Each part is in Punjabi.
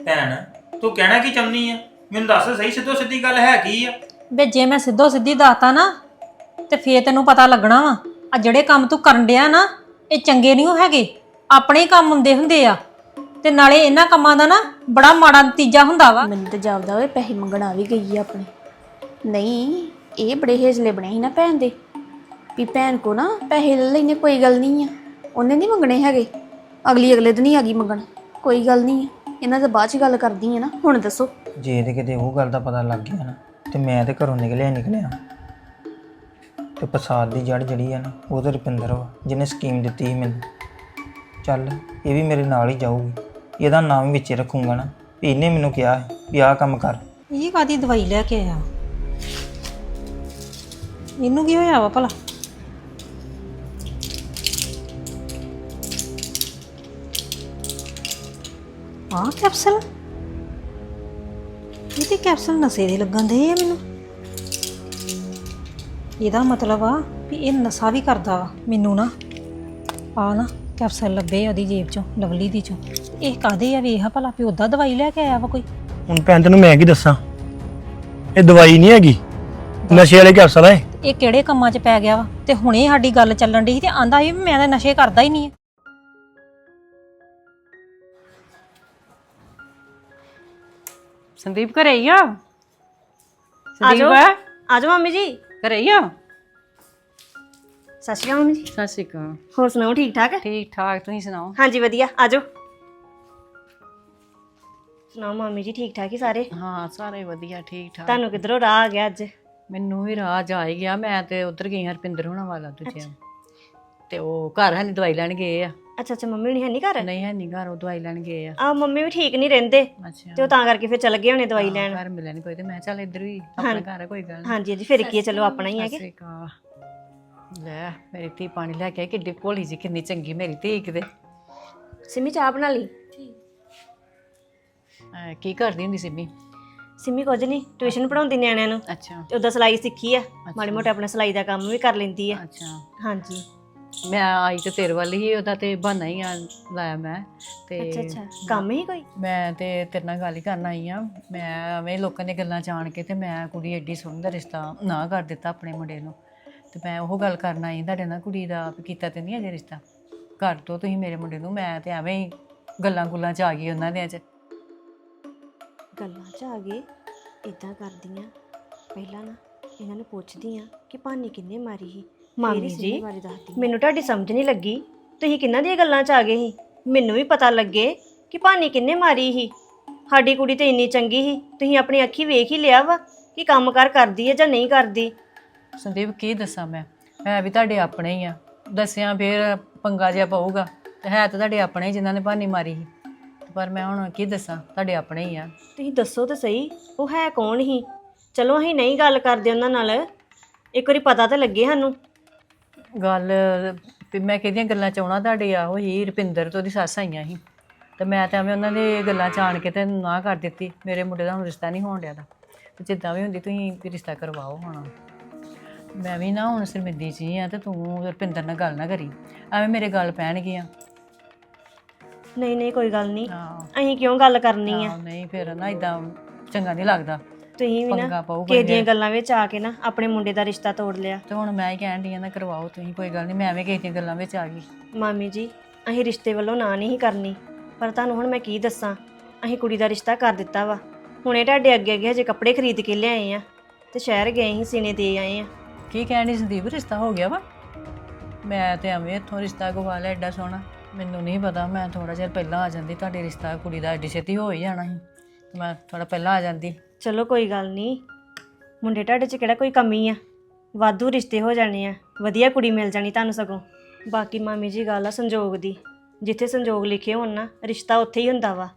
ਭੈਣ ਤੂੰ ਕਹਿਣਾ ਕੀ ਚਾਹੁੰਦੀ ਆ? ਮੈਨੂੰ ਦੱਸ ਸਹੀ ਸਿੱਧੋ ਸਿੱਧੀ ਗੱਲ ਹੈ ਕੀ ਆ? ਵੇ ਜੇ ਮੈਂ ਸਿੱਧੋ ਸਿੱਧੀ ਦੱਸਤਾ ਨਾ ਤੇ ਫੇਰ ਤੈਨੂੰ ਪਤਾ ਲੱਗਣਾ ਵਾ ਆ ਜਿਹੜੇ ਕੰਮ ਤੂੰ ਕਰਨ ਡਿਆ ਨਾ ਇਹ ਚੰਗੇ ਨਹੀਂ ਹੈਗੇ। ਆਪਣੇ ਹੀ ਕੰਮ ਹੁੰਦੇ ਹੁੰਦੇ ਆ। ਤੇ ਨਾਲੇ ਇਹਨਾਂ ਕੰਮਾਂ ਦਾ ਨਾ ਬੜਾ ਮਾੜਾ ਨਤੀਜਾ ਹੁੰਦਾ ਵਾ। ਮੈਨੂੰ ਤਾਂ ਜਾਪਦਾ ਓਏ ਪੈਸੇ ਮੰਗਣ ਆ ਵੀ ਗਈ ਆ ਆਪਣੇ। ਨਹੀਂ ਇਹ ਬੜੇ ਹੇਜਲੇ ਬਣੇ ਸੀ ਨਾ ਭੈਣ ਦੇ। ਵੀ ਭੈਣ ਕੋ ਨਾ ਪੈਸੇ ਲੈ ਲੈਨੇ ਕੋਈ ਗੱਲ ਨਹੀਂ ਆ। ਉਹਨੇ ਨਹੀਂ ਮੰਗਣੇ ਹੈਗੇ। ਅਗਲੀ ਅਗਲੇ ਦਿਨ ਹੀ ਆ ਗਈ ਮੰਗਣ। ਕੋਈ ਗੱਲ ਨਹੀਂ ਆ। ਇਹਨਾਂ ਦਾ ਬਾਅਦ ਚ ਗੱਲ ਕਰਦੀ ਆ ਨਾ ਹੁਣ ਦੱਸੋ। ਜੇ ਤੇ ਕਿਤੇ ਉਹ ਗੱਲ ਦਾ ਪਤਾ ਲੱਗ ਗਿਆ ਨਾ ਤੇ ਮੈਂ ਤੇ ਘਰੋਂ ਨਿਕਲਿਆ ਹੀ ਨਿਕਲਿਆ। ਤੇ ਪ੍ਰਸਾਦ ਦੀ ਜੜ ਜਿਹੜੀ ਆ ਨਾ ਉਹ ਤਾਂ ਰੁਪਿੰਦਰ ਵਾ ਜਿਹਨੇ ਸਕੀਮ ਦਿੱਤੀ ਸੀ ਮੈਨੂੰ। ਚੱਲ ਇਹ ਵੀ ਮੇਰੇ ਨਾਲ ਹੀ ਜਾਊਗੀ। ਇਹਦਾ ਨਾਮ ਵਿੱਚ ਰੱਖੂੰਗਾ ਨਾ। ਵੀ ਇਹਨੇ ਮੈਨੂੰ ਕਿਹਾ ਹੈ ਵੀ ਆਹ ਕੰਮ ਕਰ। ਇਹ ਕਾਦੀ ਦਵਾਈ ਲੈ ਕੇ ਆਇਆ? ਇਹਨੂੰ ਕੀ ਹੋਇਆ ਵਾ ਭਲਾ? ਆਹ ਕੈਪਸੂਲ ਇਹ ਤੇ ਕੈਪਸੂਲ ਨਸ਼ੇ ਦੇ ਲੱਗਣ ਦੇ ਆ ਮੈਨੂੰ। ਇਹਦਾ ਮਤਲਬ ਆ ਵੀ ਇਹ ਨਸ਼ਾ ਵੀ ਕਰਦਾ ਵਾ ਮੈਨੂੰ ਨਾ। ਆ ਨਾ ਕੈਪਸੂਲ ਲੱਭੇ ਉਹਦੀ ਜੇਬ ਚੋਂ ਲਵਲੀ ਦੀ ਚੋਂ। ਇਹ ਕਾਦੇ ਆ ਵੇਖ ਭਲਾ ਵੀ ਉਹਦਾ ਦਵਾਈ ਲੈ ਕੇ ਆਇਆ ਵਾ ਕੋਈ? ਹੁਣ ਭੈਣ ਤੈਨੂੰ ਮੈਂ ਕੀ ਦੱਸਾਂ? ਇਹ ਦਵਾਈ ਨਹੀਂ ਹੈਗੀ। ਨਸ਼ੇ ਵਾਲੇ ਕੈਪਸੂਲ ਹੈ ਇਹ। ਕਿਹੜੇ ਕੰਮਾਂ 'ਚ ਪੈ ਗਿਆ ਵਾ? ਤੇ ਹੁਣੇ ਸਾਡੀ ਗੱਲ ਚੱਲਣ ਦੀ ਸੀ ਤੇ ਆਂਦਾ ਸੀ ਵੀ ਮੈਂ ਤਾਂ ਨਸ਼ੇ ਕਰਦਾ ਹੀ ਨਹੀਂ ਆ। ਸੰਦੀਪ ਘਰੇ ਹੀ ਆ? ਆਜੋ ਸੰਦੀਪ? ਆਜੋ। ਮੰਮੀ ਜੀ। ਘਰੇ ਹੀ ਆ? ਸਤਿ ਸ਼੍ਰੀ ਅਕਾਲ ਮੰਮੀ ਜੀ। ਸਤਿ ਸ਼੍ਰੀ ਅਕਾਲ। ਹੋਰ ਸੁਣਾਓ ਠੀਕ ਠਾਕ ਠੀਕ ਠਾਕ ਤੁਸੀਂ ਸੁਣਾਓ? ਹਾਂਜੀ ਵਧੀਆ ਆਜੋ। ਸੁਣਾਓ ਮੰਮੀ ਜੀ ਠੀਕ ਠਾਕ ਹੀ ਸਾਰੇ? ਹਾਂ ਸਾਰੇ ਵਧੀਆ ਠੀਕ ਠਾਕ। ਤੁਹਾਨੂੰ ਕਿੱਧਰੋਂ ਰਾਹ ਆ ਗਿਆ ਅੱਜ? ਮੈਨੂੰ ਵੀ ਰਾਜ ਆ ਹੀ ਗਿਆ ਮੈਂ ਤੇ ਉਧਰ ਗਈ ਹਰਪਿੰਦਰ ਹੋਣਾ ਵਾਲਾ ਦੂਜਿਆਂ ਤੇ ਉਹ ਘਰ ਹੈ ਨਹੀਂ ਦਵਾਈ ਲੈਣ ਗਏ ਆ। ਅੱਛਾ ਅੱਛਾ ਮੰਮੀ ਹੁਣੀ ਹੈ ਨਹੀਂ ਘਰ? ਨਹੀਂ ਹੈ ਨਹੀਂ ਘਰ ਉਹ ਦਵਾਈ ਲੈਣ ਗਏ ਆ। ਆ ਮੰਮੀ ਵੀ ਠੀਕ ਨਹੀਂ ਰਹਿੰਦੇ। ਅੱਛਾ। ਤੇ ਉਹ ਤਾਂ ਕਰਕੇ ਫਿਰ ਚਲ ਗਏ ਹੋਣੇ ਦਵਾਈ ਲੈਣ। ਘਰ ਮਿਲਿਆ ਨਹੀਂ ਕੋਈ ਤੇ ਮੈਂ ਚੱਲ ਇੱਧਰ ਵੀ ਆਪਣਾ ਘਰ ਹੈ ਕੋਈ ਗੱਲ ਨਹੀਂ ਹਾਂਜੀ ਹਾਂਜੀ ਫਿਰ ਕੀ ਹੈ, ਚਲੋ ਆਪਣਾ ਹੀ ਹੈ ਕਿ ਲੈ ਮੇਰੀ ਧੀ ਪਾਣੀ ਲੈ ਕੇ ਆਈ, ਕਿੱਡੀ ਭੋਲੀ ਜੀ ਕਿੰਨੀ ਚੰਗੀ ਮੇਰੀ ਧੀ ਕਿਤੇ। ਸਿੰਮੀ ਚਾਹ ਬਣਾ ਲਈ? ਅਹ ਕੀ ਕਰਦੀ ਹੁੰਦੀ ਸਿੰਮੀ? ਸਿੰਮੀ ਕੁਝ ਨਹੀਂ ਟਿਊਸ਼ਨ ਪੜਾਉਂਦੀ ਨਿਆਣਿਆਂ ਨੂੰ। ਅੱਛਾ। ਤੇ ਉਹਦਾ ਸਿਲਾਈ ਸਿੱਖੀ ਆ। ਮਾੜੀ ਮੋਟੇ ਆਪਣਾ ਸਿਲਾਈ ਦਾ ਕੰਮ ਵੀ ਕਰ ਲੈਂਦੀ ਆ। ਅੱਛਾ। ਹਾਂਜੀ। ਮੈਂ ਆਈ ਤੇ ਤੇਰੇ ਵੱਲ ਹੀ ਉਹਦਾ ਤੇ ਬਹਾਨਾ ਹੀ ਆ ਲਾਇਆ ਮੈਂ ਤੇ ਅੱਛਾ ਅੱਛਾ। ਕੰਮ ਹੀ ਕੋਈ? ਮੈਂ ਤੇ ਤੇਰੇ ਨਾਲ ਗੱਲ ਹੀ ਕਰਨ ਆਈ ਆ। ਮੈਂ ਐਵੇਂ ਲੋਕਾਂ ਦੀਆਂ ਗੱਲਾਂ ਜਾਣ ਕੇ ਤੇ ਮੈਂ ਕੁੜੀ ਐਡੀ ਦਾ ਰਿਸ਼ਤਾ ਨਾ ਕਰ ਦਿੱਤਾ ਆਪਣੇ ਮੁੰਡੇ ਨੂੰ। ਤੇ ਮੈਂ ਉਹ ਗੱਲ ਕਰਨ ਆਈ ਤੁਹਾਡੇ ਨਾਲ ਕੁੜੀ ਦਾ ਵੀ ਕੀਤਾ ਤੇ ਨਹੀਂ ਅਜੇ ਰਿਸ਼ਤਾ? ਕਰ ਦੋ ਤੁਸੀਂ ਮੇਰੇ ਮੁੰਡੇ ਨੂੰ ਮੈਂ ਤੇ ਐਵੇਂ ਹੀ ਗੱਲਾਂ ਗੁੱਲਾਂ ਚ ਆ ਗਈ ਉਹਨਾਂ ਦੇ ਚ ਗੱਲਾਂ 'ਚ ਆ ਗਏ ਇਦਾਂ ਕਰਦੀਆਂ ਪਹਿਲਾਂ ਨਾ ਇਹਨਾਂ ਨੂੰ ਪੁੱਛਦੀ ਆ ਕਿ ਭਾਨੀ ਕਿੰਨੇ ਮਾਰੀ ਸੀ? ਮਾਮੀ ਜੀ ਬਾਰੇ ਦੱਸਦੀ ਮੈਨੂੰ ਤੁਹਾਡੀ ਸਮਝ ਨਹੀਂ ਲੱਗੀ। ਤੁਸੀਂ ਕਿੰਨਾਂ ਦੀਆਂ ਗੱਲਾਂ 'ਚ ਆ ਗਏ ਸੀ? ਮੈਨੂੰ ਵੀ ਪਤਾ ਲੱਗੇ ਕਿ ਭਾਨੀ ਕਿੰਨੇ ਮਾਰੀ ਸੀ। ਸਾਡੀ ਕੁੜੀ ਤੇ ਇੰਨੀ ਚੰਗੀ ਸੀ। ਤੁਸੀਂ ਆਪਣੀ ਅੱਖੀ ਵੇਖ ਹੀ ਲਿਆ ਵਾ ਕਿ ਕੰਮਕਾਰ ਕਰਦੀ ਹੈ ਜਾਂ ਨਹੀਂ ਕਰਦੀ। ਸੰਦੀਪ ਕੀ ਦੱਸਾਂ ਮੈਂ? ਹੈ ਵੀ ਤੁਹਾਡੇ ਆਪਣੇ ਹੀ ਆ। ਦੱਸਿਆ ਫੇਰ ਪੰਗਾ ਜਿਹਾ ਪਊਗਾ। ਤੇ ਹੈ ਤਾਂ ਤੁਹਾਡੇ ਆਪਣੇ ਹੀ ਜਿਨ੍ਹਾਂ ਨੇ ਭਾਨੀ ਮਾਰੀ ਸੀ। ਪਰ ਮੈਂ ਹੁਣ ਕੀ ਦੱਸਾਂ? ਤੁਹਾਡੇ ਆਪਣੇ ਹੀ ਆ। ਤੁਸੀਂ ਦੱਸੋ ਤਾਂ ਸਹੀ ਉਹ ਹੈ ਕੌਣ ਸੀ? ਚਲੋ ਅਸੀਂ ਨਹੀਂ ਗੱਲ ਕਰਦੇ ਉਹਨਾਂ ਨਾਲ। ਇੱਕ ਵਾਰੀ ਪਤਾ ਤਾਂ ਲੱਗੇ ਸਾਨੂੰ। ਗੱਲ ਵੀ ਮੈਂ ਕਿਹਦੀਆਂ ਗੱਲਾਂ ਚ ਆਉਣਾ ਤੁਹਾਡੇ? ਆ ਉਹ ਹੀ ਰੁਪਿੰਦਰ ਤੇ ਉਹਦੀ ਸੱਸ ਆਈਆਂ ਸੀ। ਤੇ ਮੈਂ ਤਾਂ ਐਵੇਂ ਉਹਨਾਂ ਦੇ ਗੱਲਾਂ ਚ ਆਣ ਕੇ ਤੇ ਨਾ ਕਰ ਦਿੱਤੀ। ਮੇਰੇ ਮੁੰਡੇ ਦਾ ਹੁਣ ਰਿਸ਼ਤਾ ਨਹੀਂ ਹੋਣ ਡਿਆ ਦਾ ਤੇ ਜਿੱਦਾਂ ਵੀ ਹੁੰਦੀ ਤੁਸੀਂ ਵੀ ਰਿਸ਼ਤਾ ਕਰਵਾਓ ਹੁਣ। ਮੈਂ ਵੀ ਨਾ ਹੁਣ ਸ਼ਰਮਿੰਦੀ ਜੀ ਆ ਤੇ ਤੂੰ ਰੁਪਿੰਦਰ ਨਾਲ ਗੱਲ ਨਾ ਕਰੀ। ਐਵੇਂ ਮੇਰੇ ਗੱਲ ਪੈਣਗੀਆਂ। ਨਹੀਂ ਨਹੀਂ ਕੋਈ ਗੱਲ ਨਹੀਂ। ਹਾਂ। ਅਸੀਂ ਕਿਉਂ ਗੱਲ ਕਰਨੀ ਆ? ਨਹੀਂ ਫਿਰ ਨਾ ਇਦਾਂ ਚੰਗਾ ਨਹੀਂ ਲੱਗਦਾ। ਤੁਸੀਂ ਵੀ ਪੰਗਾ ਨਾ ਕਿਸੇ ਦੀਆਂ ਗੱਲਾਂ ਵਿੱਚ ਆ ਕੇ ਨਾ ਆਪਣੇ ਮੁੰਡੇ ਦਾ ਰਿਸ਼ਤਾ ਤੋੜ ਲਿਆ। ਤੇ ਹੁਣ ਮੈਂ ਹੀ ਕਹਿਣ ਆ ਨਾ ਕਰਵਾਓ ਤੁਸੀਂ ਕੋਈ ਗੱਲ ਨਹੀਂ ਮੈਂ ਐਵੇਂ ਕਿਸੇ ਦੀਆਂ ਗੱਲਾਂ ਵਿੱਚ ਆ ਗਈ। ਮਾਮੀ ਜੀ ਅਸੀਂ ਰਿਸ਼ਤੇ ਵੱਲੋਂ ਨਾ ਨਹੀਂ ਕਰਨੀ ਪਰ ਤੁਹਾਨੂੰ ਹੁਣ ਮੈਂ ਕੀ ਦੱਸਾਂ ਅਸੀਂ ਕੁੜੀ ਦਾ ਰਿਸ਼ਤਾ ਕਰ ਦਿੱਤਾ ਵਾ। ਹੁਣੇ ਤੁਹਾਡੇ ਅੱਗੇ ਅੱਗੇ ਹਜੇ ਕੱਪੜੇ ਖਰੀਦ ਕੇ ਲਿਆਏ ਆ ਤੇ ਸ਼ਹਿਰ ਗਏ ਸੀ ਸੀਨੇ ਦੇ ਆਏ ਆ। ਕੀ ਕਹਿਣ ਡਈ ਸੰਦੀਪ ਰਿਸ਼ਤਾ ਹੋ ਗਿਆ ਵਾ? ਮੈਂ ਤੇ ਐਵੇਂ ਇੱਥੋਂ ਰਿਸ਼ਤਾ ਗਵਾ ਲਿਆ ਐਡਾ ਸੋਹਣਾ। ਮੈਨੂੰ ਨਹੀਂ ਪਤਾ ਮੈਂ ਥੋੜਾ ਜਿਹਾ ਪਹਿਲਾਂ ਆ ਜਾਂਦੀ ਤੁਹਾਡੇ ਰਿਸ਼ਤਾ ਕੁੜੀ ਦਾ ਐਡੀ ਛੇਤੀ ਹੋ ਹੀ ਜਾਣਾ ਸੀ। ਤੇ ਮੈਂ ਥੋੜਾ ਪਹਿਲਾਂ ਆ ਜਾਂਦੀ। ਚਲੋ ਕੋਈ ਗੱਲ ਨਹੀਂ। ਮੁੰਡੇ ਤੁਹਾਡੇ 'ਚ ਕਿਹੜਾ ਕੋਈ ਕਮੀ ਆ? ਵਾਧੂ ਰਿਸ਼ਤੇ ਹੋ ਜਾਣੇ ਆ। ਵਧੀਆ ਕੁੜੀ ਮਿਲ ਜਾਣੀ ਤੁਹਾਨੂੰ ਸਗੋਂ। ਬਾਕੀ ਮਾਮੀ ਜੀ ਗੱਲ ਆ ਸੰਜੋਗ ਦੀ। ਜਿੱਥੇ ਸੰਜੋਗ ਲਿਖੇ ਹੋਣ ਨਾ ਰਿਸ਼ਤਾ ਉੱਥੇ ਹੀ ਹੁੰਦਾ ਵਾ।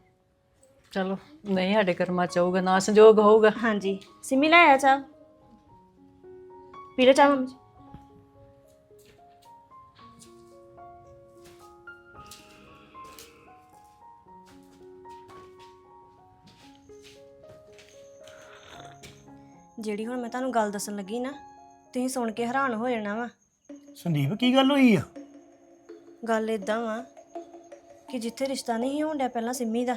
ਚਲੋ ਨਹੀਂ ਸਾਡੇ ਕਰਮਾਂ ਚ ਹੋਊਗਾ ਨਾ ਸੰਜੋਗ ਹੋਊਗਾ। ਹਾਂਜੀ। ਸਿਮੀ ਲੈ ਆ ਚਾਹ। ਪੀ ਚਾਹ ਮੰਮੀ ਜੀ। ਜਿਹੜੀ ਹੁਣ ਮੈਂ ਤੁਹਾਨੂੰ ਗੱਲ ਦੱਸਣ ਲੱਗੀ ਨਾ ਤੁਸੀਂ ਸੁਣ ਕੇ ਹੈਰਾਨ ਹੋ ਜਾਣਾ ਵਾ। ਸੰਦੀਪ ਕੀ ਗੱਲ ਹੋਈ ਆ? ਗੱਲ ਇਦਾਂ ਵਾ ਕਿ ਜਿੱਥੇ ਰਿਸ਼ਤਾ ਨਹੀਂ ਡਿਆ ਪਹਿਲਾਂ ਸਿੰਮੀ ਦਾ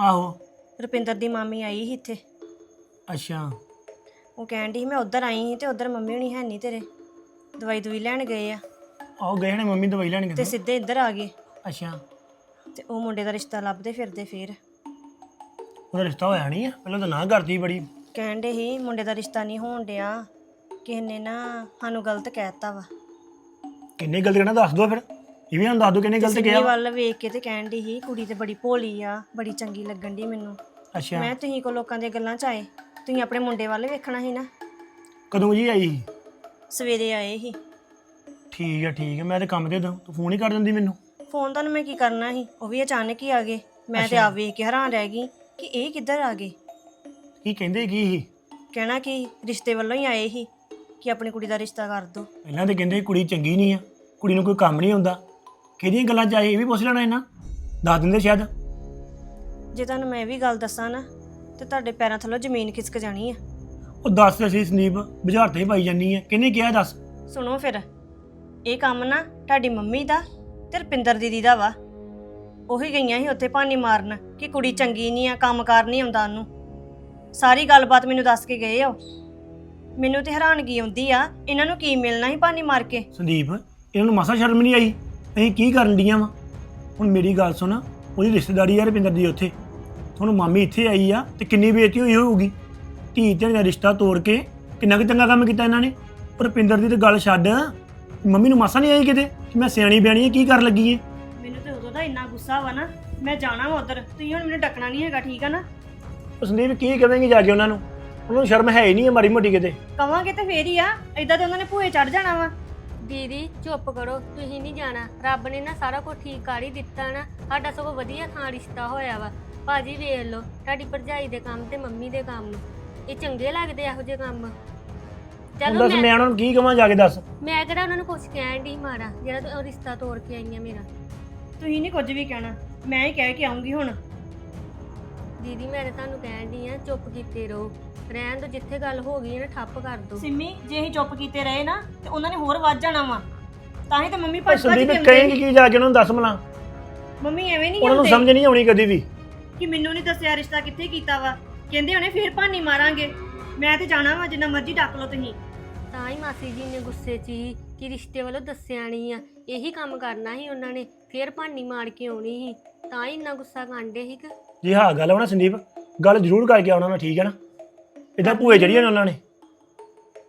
ਆਹੋ। ਰੁਪਿੰਦਰ ਦੀ ਮਾਮੀ ਆਈ ਸੀ ਇੱਥੇ। ਅੱਛਾ। ਉਹ ਕਹਿਣ ਦੀ ਮੈਂ ਉੱਧਰ ਆਈ ਸੀ ਤੇ ਉੱਧਰ ਮੰਮੀ ਹੁਣੀ ਹੈ ਨਹੀਂ ਤੇਰੇ ਦਵਾਈ ਦਵਾਈ ਲੈਣ ਗਏ ਆ। ਆਹ ਗਏ ਨੇ ਮੰਮੀ ਦਵਾਈ ਲੈਣ ਤੇ ਗਏ ਸਿੱਧੇ ਇੱਧਰ ਆ ਗਏ। ਅੱਛਾ। ਤੇ ਉਹ ਮੁੰਡੇ ਦਾ ਰਿਸ਼ਤਾ ਲੱਭਦੇ ਫਿਰਦੇ ਫੇਰ। ਉਹਦਾ ਰਿਸ਼ਤਾ ਹੋਇਆ ਨਹੀਂ ਆ ਪਹਿਲਾਂ ਤਾਂ ਨਾ ਕਰਦੀ ਬੜੀ। ਕਹਿਣ ਦੇ ਹੀ ਮੁੰਡੇ ਦਾ ਰਿਸ਼ਤਾ ਨਹੀਂ ਹੋਣ ਡਿਆ। ਕਿਸੇ ਨੇ ਨਾ ਸਾਨੂੰ ਗਲਤ ਕਹਿਤਾ ਵਾ। ਕਿੰਨੇ ਗਲਤ ਕਹਿਣਾ ਦੱਸ ਦੋ ਫਿਰ। ਇਹ ਵੀ ਦੱਸ ਦੋ ਕਿੰਨੇ ਗਲਤ ਕਿਹਾ ਵਾ। ਵੱਲ ਵੇਖ ਕੇ ਤੇ ਕਹਿਣ ਦੀ ਹੀ ਕੁੜੀ ਤੇ ਬੜੀ ਭੋਲੀ ਆ ਬੜੀ ਚੰਗੀ ਲੱਗਣ ਦੀ ਮੈਨੂੰ। ਅੱਛਾ। ਮੈਂ ਤੁਸੀਂ ਕੋ ਲੋਕਾਂ ਦੀਆਂ ਗੱਲਾਂ ਚ ਆਏ ਤੁਸੀਂ ਆਪਣੇ ਮੁੰਡੇ ਵੱਲ ਵੇਖਣਾ ਸੀ ਨਾ। ਕਦੋਂ ਜੀ ਆਈ ਸੀ? ਸਵੇਰੇ ਆਏ ਸੀ। ਠੀਕ ਹੈ ਠੀਕ ਹੈ ਮੈਂ ਤੇ ਕੰਮ ਤੇ ਦਾਂ ਤੂੰ ਫੋਨ ਹੀ ਕਰ ਦਿੰਦੀ ਮੈਨੂੰ। ਫੋਨ ਤੁਹਾਨੂੰ ਮੈਂ ਕੀ ਕਰਨਾ ਸੀ? ਉਹ ਵੀ ਅਚਾਨਕ ਹੀ ਆ ਗਏ। ਮੈਂ ਤੇ ਆਪ ਵੇਖ ਕੇ ਹੈਰਾਨ ਰਹਿ ਗਈ ਕਿ ਇਹ ਕਿੱਧਰ ਆ ਗਏ। ਕੀ ਕਹਿੰਦੇ ਕੀ ਸੀ? ਕਹਿਣਾ ਕਿ ਰਿਸ਼ਤੇ ਵੱਲੋਂ ਹੀ ਆਏ ਸੀ ਕਿ ਆਪਣੀ ਕੁੜੀ ਦਾ ਰਿਸ਼ਤਾ ਕਰ ਦਿਓ ਪਹਿਲਾਂ ਤੇ ਕਹਿੰਦੇ ਕੁੜੀ ਚੰਗੀ ਨਹੀਂ ਆ ਕੁੜੀ ਨੂੰ ਕੋਈ ਕੰਮ ਨਹੀਂ ਆਉਂਦਾ। ਕਿਹਦੀਆਂ ਗੱਲਾਂ ਚ ਆਏ ਇਹ ਵੀ ਪੁੱਛ ਲੈਣਾ ਇਹਨਾਂ। ਦੱਸ ਦਿੰਦੇ ਸ਼ਾਇਦ। ਜੇ ਤੁਹਾਨੂੰ ਮੈਂ ਇਹ ਵੀ ਗੱਲ ਦੱਸਾਂ ਨਾ ਤੇ ਤੁਹਾਡੇ ਪੈਰਾਂ ਥੱਲੋਂ ਜ਼ਮੀਨ ਖਿਸਕ ਜਾਣੀ ਆ। ਉਹ ਦੱਸ ਤੇ ਸੀ ਸੰਦੀਪ ਬੁਝਾਰ ਤੇ ਪਾਈ ਜਾਨੀ ਆ। ਕਿਹਨੇ ਕਿਹਾ ਦੱਸ? ਸੁਣੋ ਫਿਰ ਇਹ ਕੰਮ ਨਾ ਤੁਹਾਡੀ ਮੰਮੀ ਦਾ ਤੇ ਰਪਿੰਦਰ ਦੀਦੀ ਦਾ ਵਾ। ਉਹੀ ਗਈਆਂ ਸੀ ਉੱਥੇ ਭਾਨੀ ਮਾਰਨ ਕਿ ਕੁੜੀ ਚੰਗੀ ਨਹੀਂ ਆ ਕੰਮਕਾਰ ਨਹੀਂ ਆਉਂਦਾ ਉਹਨੂੰ। ਸਾਰੀ ਗੱਲਬਾਤ ਮੈਨੂੰ ਦੱਸ ਕੇ ਗਏ ਉਹ। ਮੈਨੂੰ ਤੇ ਹੈਰਾਨਗੀ ਆਉਂਦੀ ਆ ਇਹਨਾਂ ਨੂੰ ਕੀ ਮਿਲਣਾ ਸੀ ਭਾਨੀ ਮਾਰ ਕੇ? ਸੰਦੀਪ ਇਹਨਾਂ ਨੂੰ ਮਾਸਾ ਸ਼ਰਮ ਨਹੀਂ ਆਈ? ਅਸੀਂ ਕੀ ਕਰਨ ਡੀਆਂ ਵਾ? ਹੁਣ ਮੇਰੀ ਗੱਲ ਸੁਣ ਉਹਦੀ ਰਿਸ਼ਤੇਦਾਰੀ ਆ ਰੁਪਿੰਦਰ ਦੀ ਉੱਥੇ। ਹੁਣ ਮਾਮੀ ਇੱਥੇ ਆਈ ਆ ਤੇ ਕਿੰਨੀ ਬੇਇੱਜ਼ਤੀ ਹੋਈ ਹੋਊਗੀ? ਧੀ ਧਿਆਣੀ ਦਾ ਰਿਸ਼ਤਾ ਤੋੜ ਕੇ ਕਿੰਨਾ ਕੁ ਚੰਗਾ ਕੰਮ ਕੀਤਾ ਇਹਨਾਂ ਨੇ? ਪਰ ਰੁਪਿੰਦਰ ਦੀ ਤੇ ਗੱਲ ਛੱਡ ਮੰਮੀ ਨੂੰ ਮਾਸਾ ਨਹੀਂ ਆਈ ਕਿਤੇ? ਕਿ ਮੈਂ ਸਿਆਣੀ ਬਿਆਣੀ ਆ ਕੀ ਕਰਨ ਲੱਗੀ ਏ? ਮੈਨੂੰ ਤੇ ਉਦੋਂ ਦਾ ਇੰਨਾ ਗੁੱਸਾ ਵਾ ਨਾ ਮੈਂ ਜਾਣਾ ਵਾ ਉਧਰ ਤੁਸੀਂ ਹੁਣ ਮੈਨੂੰ ਡੱਕਣਾ ਨਹੀਂ ਹੈਗਾ ਠੀਕ ਆ ਨਾ? ਉਹ ਸੰਦੀਪ ਕੀ ਕਹਾਂਗੇ ਜਾ ਕੇ ਉਹਨਾਂ ਨੂੰ? ਉਹਨਾਂ ਨੂੰ ਸ਼ਰਮ ਹੈ ਹੀ ਨਹੀਂ ਹੈ ਮਾੜੀ ਮੋਟੀ ਕਿਤੇ। ਕਵਾਂਗੇ ਤੇ ਫੇਰ ਹੀ ਆ ਏਦਾਂ ਤੇ ਉਹਨਾਂ ਨੇ ਭੂਏ ਚੜ ਜਾਣਾ ਵਾ। ਦੀਦੀ ਚੁੱਪ ਕਰੋ ਤੁਸੀਂ ਨਹੀਂ ਜਾਣਾ। ਰੱਬ ਨੇ ਨਾ ਸਾਰਾ ਕੁਝ ਠੀਕ ਕਰ ਹੀ ਦਿੱਤਾ ਨਾ। ਸਾਡਾ ਸਗੋਂ ਵਧੀਆ ਥਾਂ ਰਿਸ਼ਤਾ ਹੋਇਆ ਵਾ। ਭਾਜੀ ਵੇਖ ਲਓ ਤੁਹਾਡੀ ਭਰਜਾਈ ਦੇ ਕੰਮ ਤੇ ਮੰਮੀ ਦੇ ਕੰਮ। ਇਹ ਚੰਗੇ ਲੱਗਦੇ ਇਹੋ ਜਿਹੇ ਕੰਮ? ਹੁਣ ਚਲੋ ਦੱਸ ਮੈਂ ਮੈਂ ਉਹਨਾਂ ਨੂੰ ਕੀ ਕਹਾਂ ਜਾ ਕੇ ਦੱਸ? ਮੈਂ ਕਿਹੜਾ ਉਹਨਾਂ ਨੂੰ ਕੁਝ ਕਹਿਣ ਦੀ ਮਾਰਾ ਜਿਹੜਾ ਤੂੰ ਉਹ ਰਿਸ਼ਤਾ ਤੋੜ ਕੇ ਆਈਆਂ ਮੇਰਾ। ਤੁਸੀਂ ਨਹੀਂ ਕੁਝ ਵੀ ਕਹਿਣਾ। ਮੈਂ ਹੀ ਕਹਿ ਕੇ ਆਉਂਗੀ ਹੁਣ। ਦੀਦੀ ਮੈਂ ਤਾਂ ਤੁਹਾਨੂੰ ਕਹਿਣ ਦੀ ਆ ਚੁੱਪ ਕੀਤੇ ਰਹੋ। ਰਹਿਣ ਦੋ ਜਿੱਥੇ ਗੱਲ ਹੋ ਗਈ ਹੈ ਨਾ ਠੱਪ ਕਰ ਦੋ। ਸਿੰਮੀ ਜੇ ਅਸੀਂ ਚੁੱਪ ਕੀਤੇ ਰਹੇ ਨਾ ਤੇ ਉਹਨਾਂ ਨੇ ਹੋਰ ਵੱਧ ਜਾਣਾ ਵਾ। ਤਾਂ ਹੀ ਤਾਂ ਮੰਮੀ ਭੱਜ ਭੱਜ ਸੰਦੀਪ ਕੇ ਆਉਂਦੇ ਕਹੇਂਗੀ ਕੀ ਜਾ ਕੇ ਉਹਨਾਂ ਨੂੰ ਦੱਸ ਮਲਾ ਮੰਮੀ ਐਵੇਂ ਨਹੀਂ ਉਹਨਾਂ ਨੂੰ ਸਮਝ ਨਹੀਂ ਆਉਣੀ ਕਦੀ ਵੀ। ਕਿ ਮੈਨੂੰ ਨਹੀਂ ਦੱਸਿਆ ਰਿਸ਼ਤਾ ਕਿੱਥੇ ਕੀਤਾ ਵਾ। ਕਹਿੰਦੇ ਹੋਣੇ ਫੇਰ ਭਾਨੀ ਮਾਰਾਂਗੇ। ਮੈਂ ਤੇ ਜਾਣਾ ਵਾ ਜਿੰਨਾ ਮਰਜ਼ੀ ਡੱਕ ਲਓ ਤੁਸੀਂ। ਤਾਂ ਹੀ ਮਾਸੀ ਜੀ ਨੇ ਗੁੱਸੇ 'ਚ ਹੀ ਕਿ ਰਿਸ਼ਤੇ ਵੱਲੋਂ ਦੱਸਿਆ ਨਹੀਂ ਆ। ਇਹੀ ਕੰਮ ਕਰਨਾ ਸੀ ਉਹਨਾਂ ਨੇ ਫੇਰ ਭਾਨੀ ਮਾਰ ਕੇ ਆਉਣੀ ਸੀ। ਤਾਂ ਹੀ ਇੰਨਾ ਗੁੱਸਾ ਕਾਂਡੇ ਸੀ ਕਿ ਜੀ ਹਾਂ ਗੱਲ ਹੋਣਾ ਸੰਦੀਪ ਗੱਲ ਜ਼ਰੂਰ ਕਰਕੇ ਆਉਣਾ ਨਾ ਠੀਕ ਹੈ ਨਾ? ਇਦਾਂ ਭੂਏ ਚੜੀਆਂ ਨੇ ਉਹਨਾਂ ਨੇ।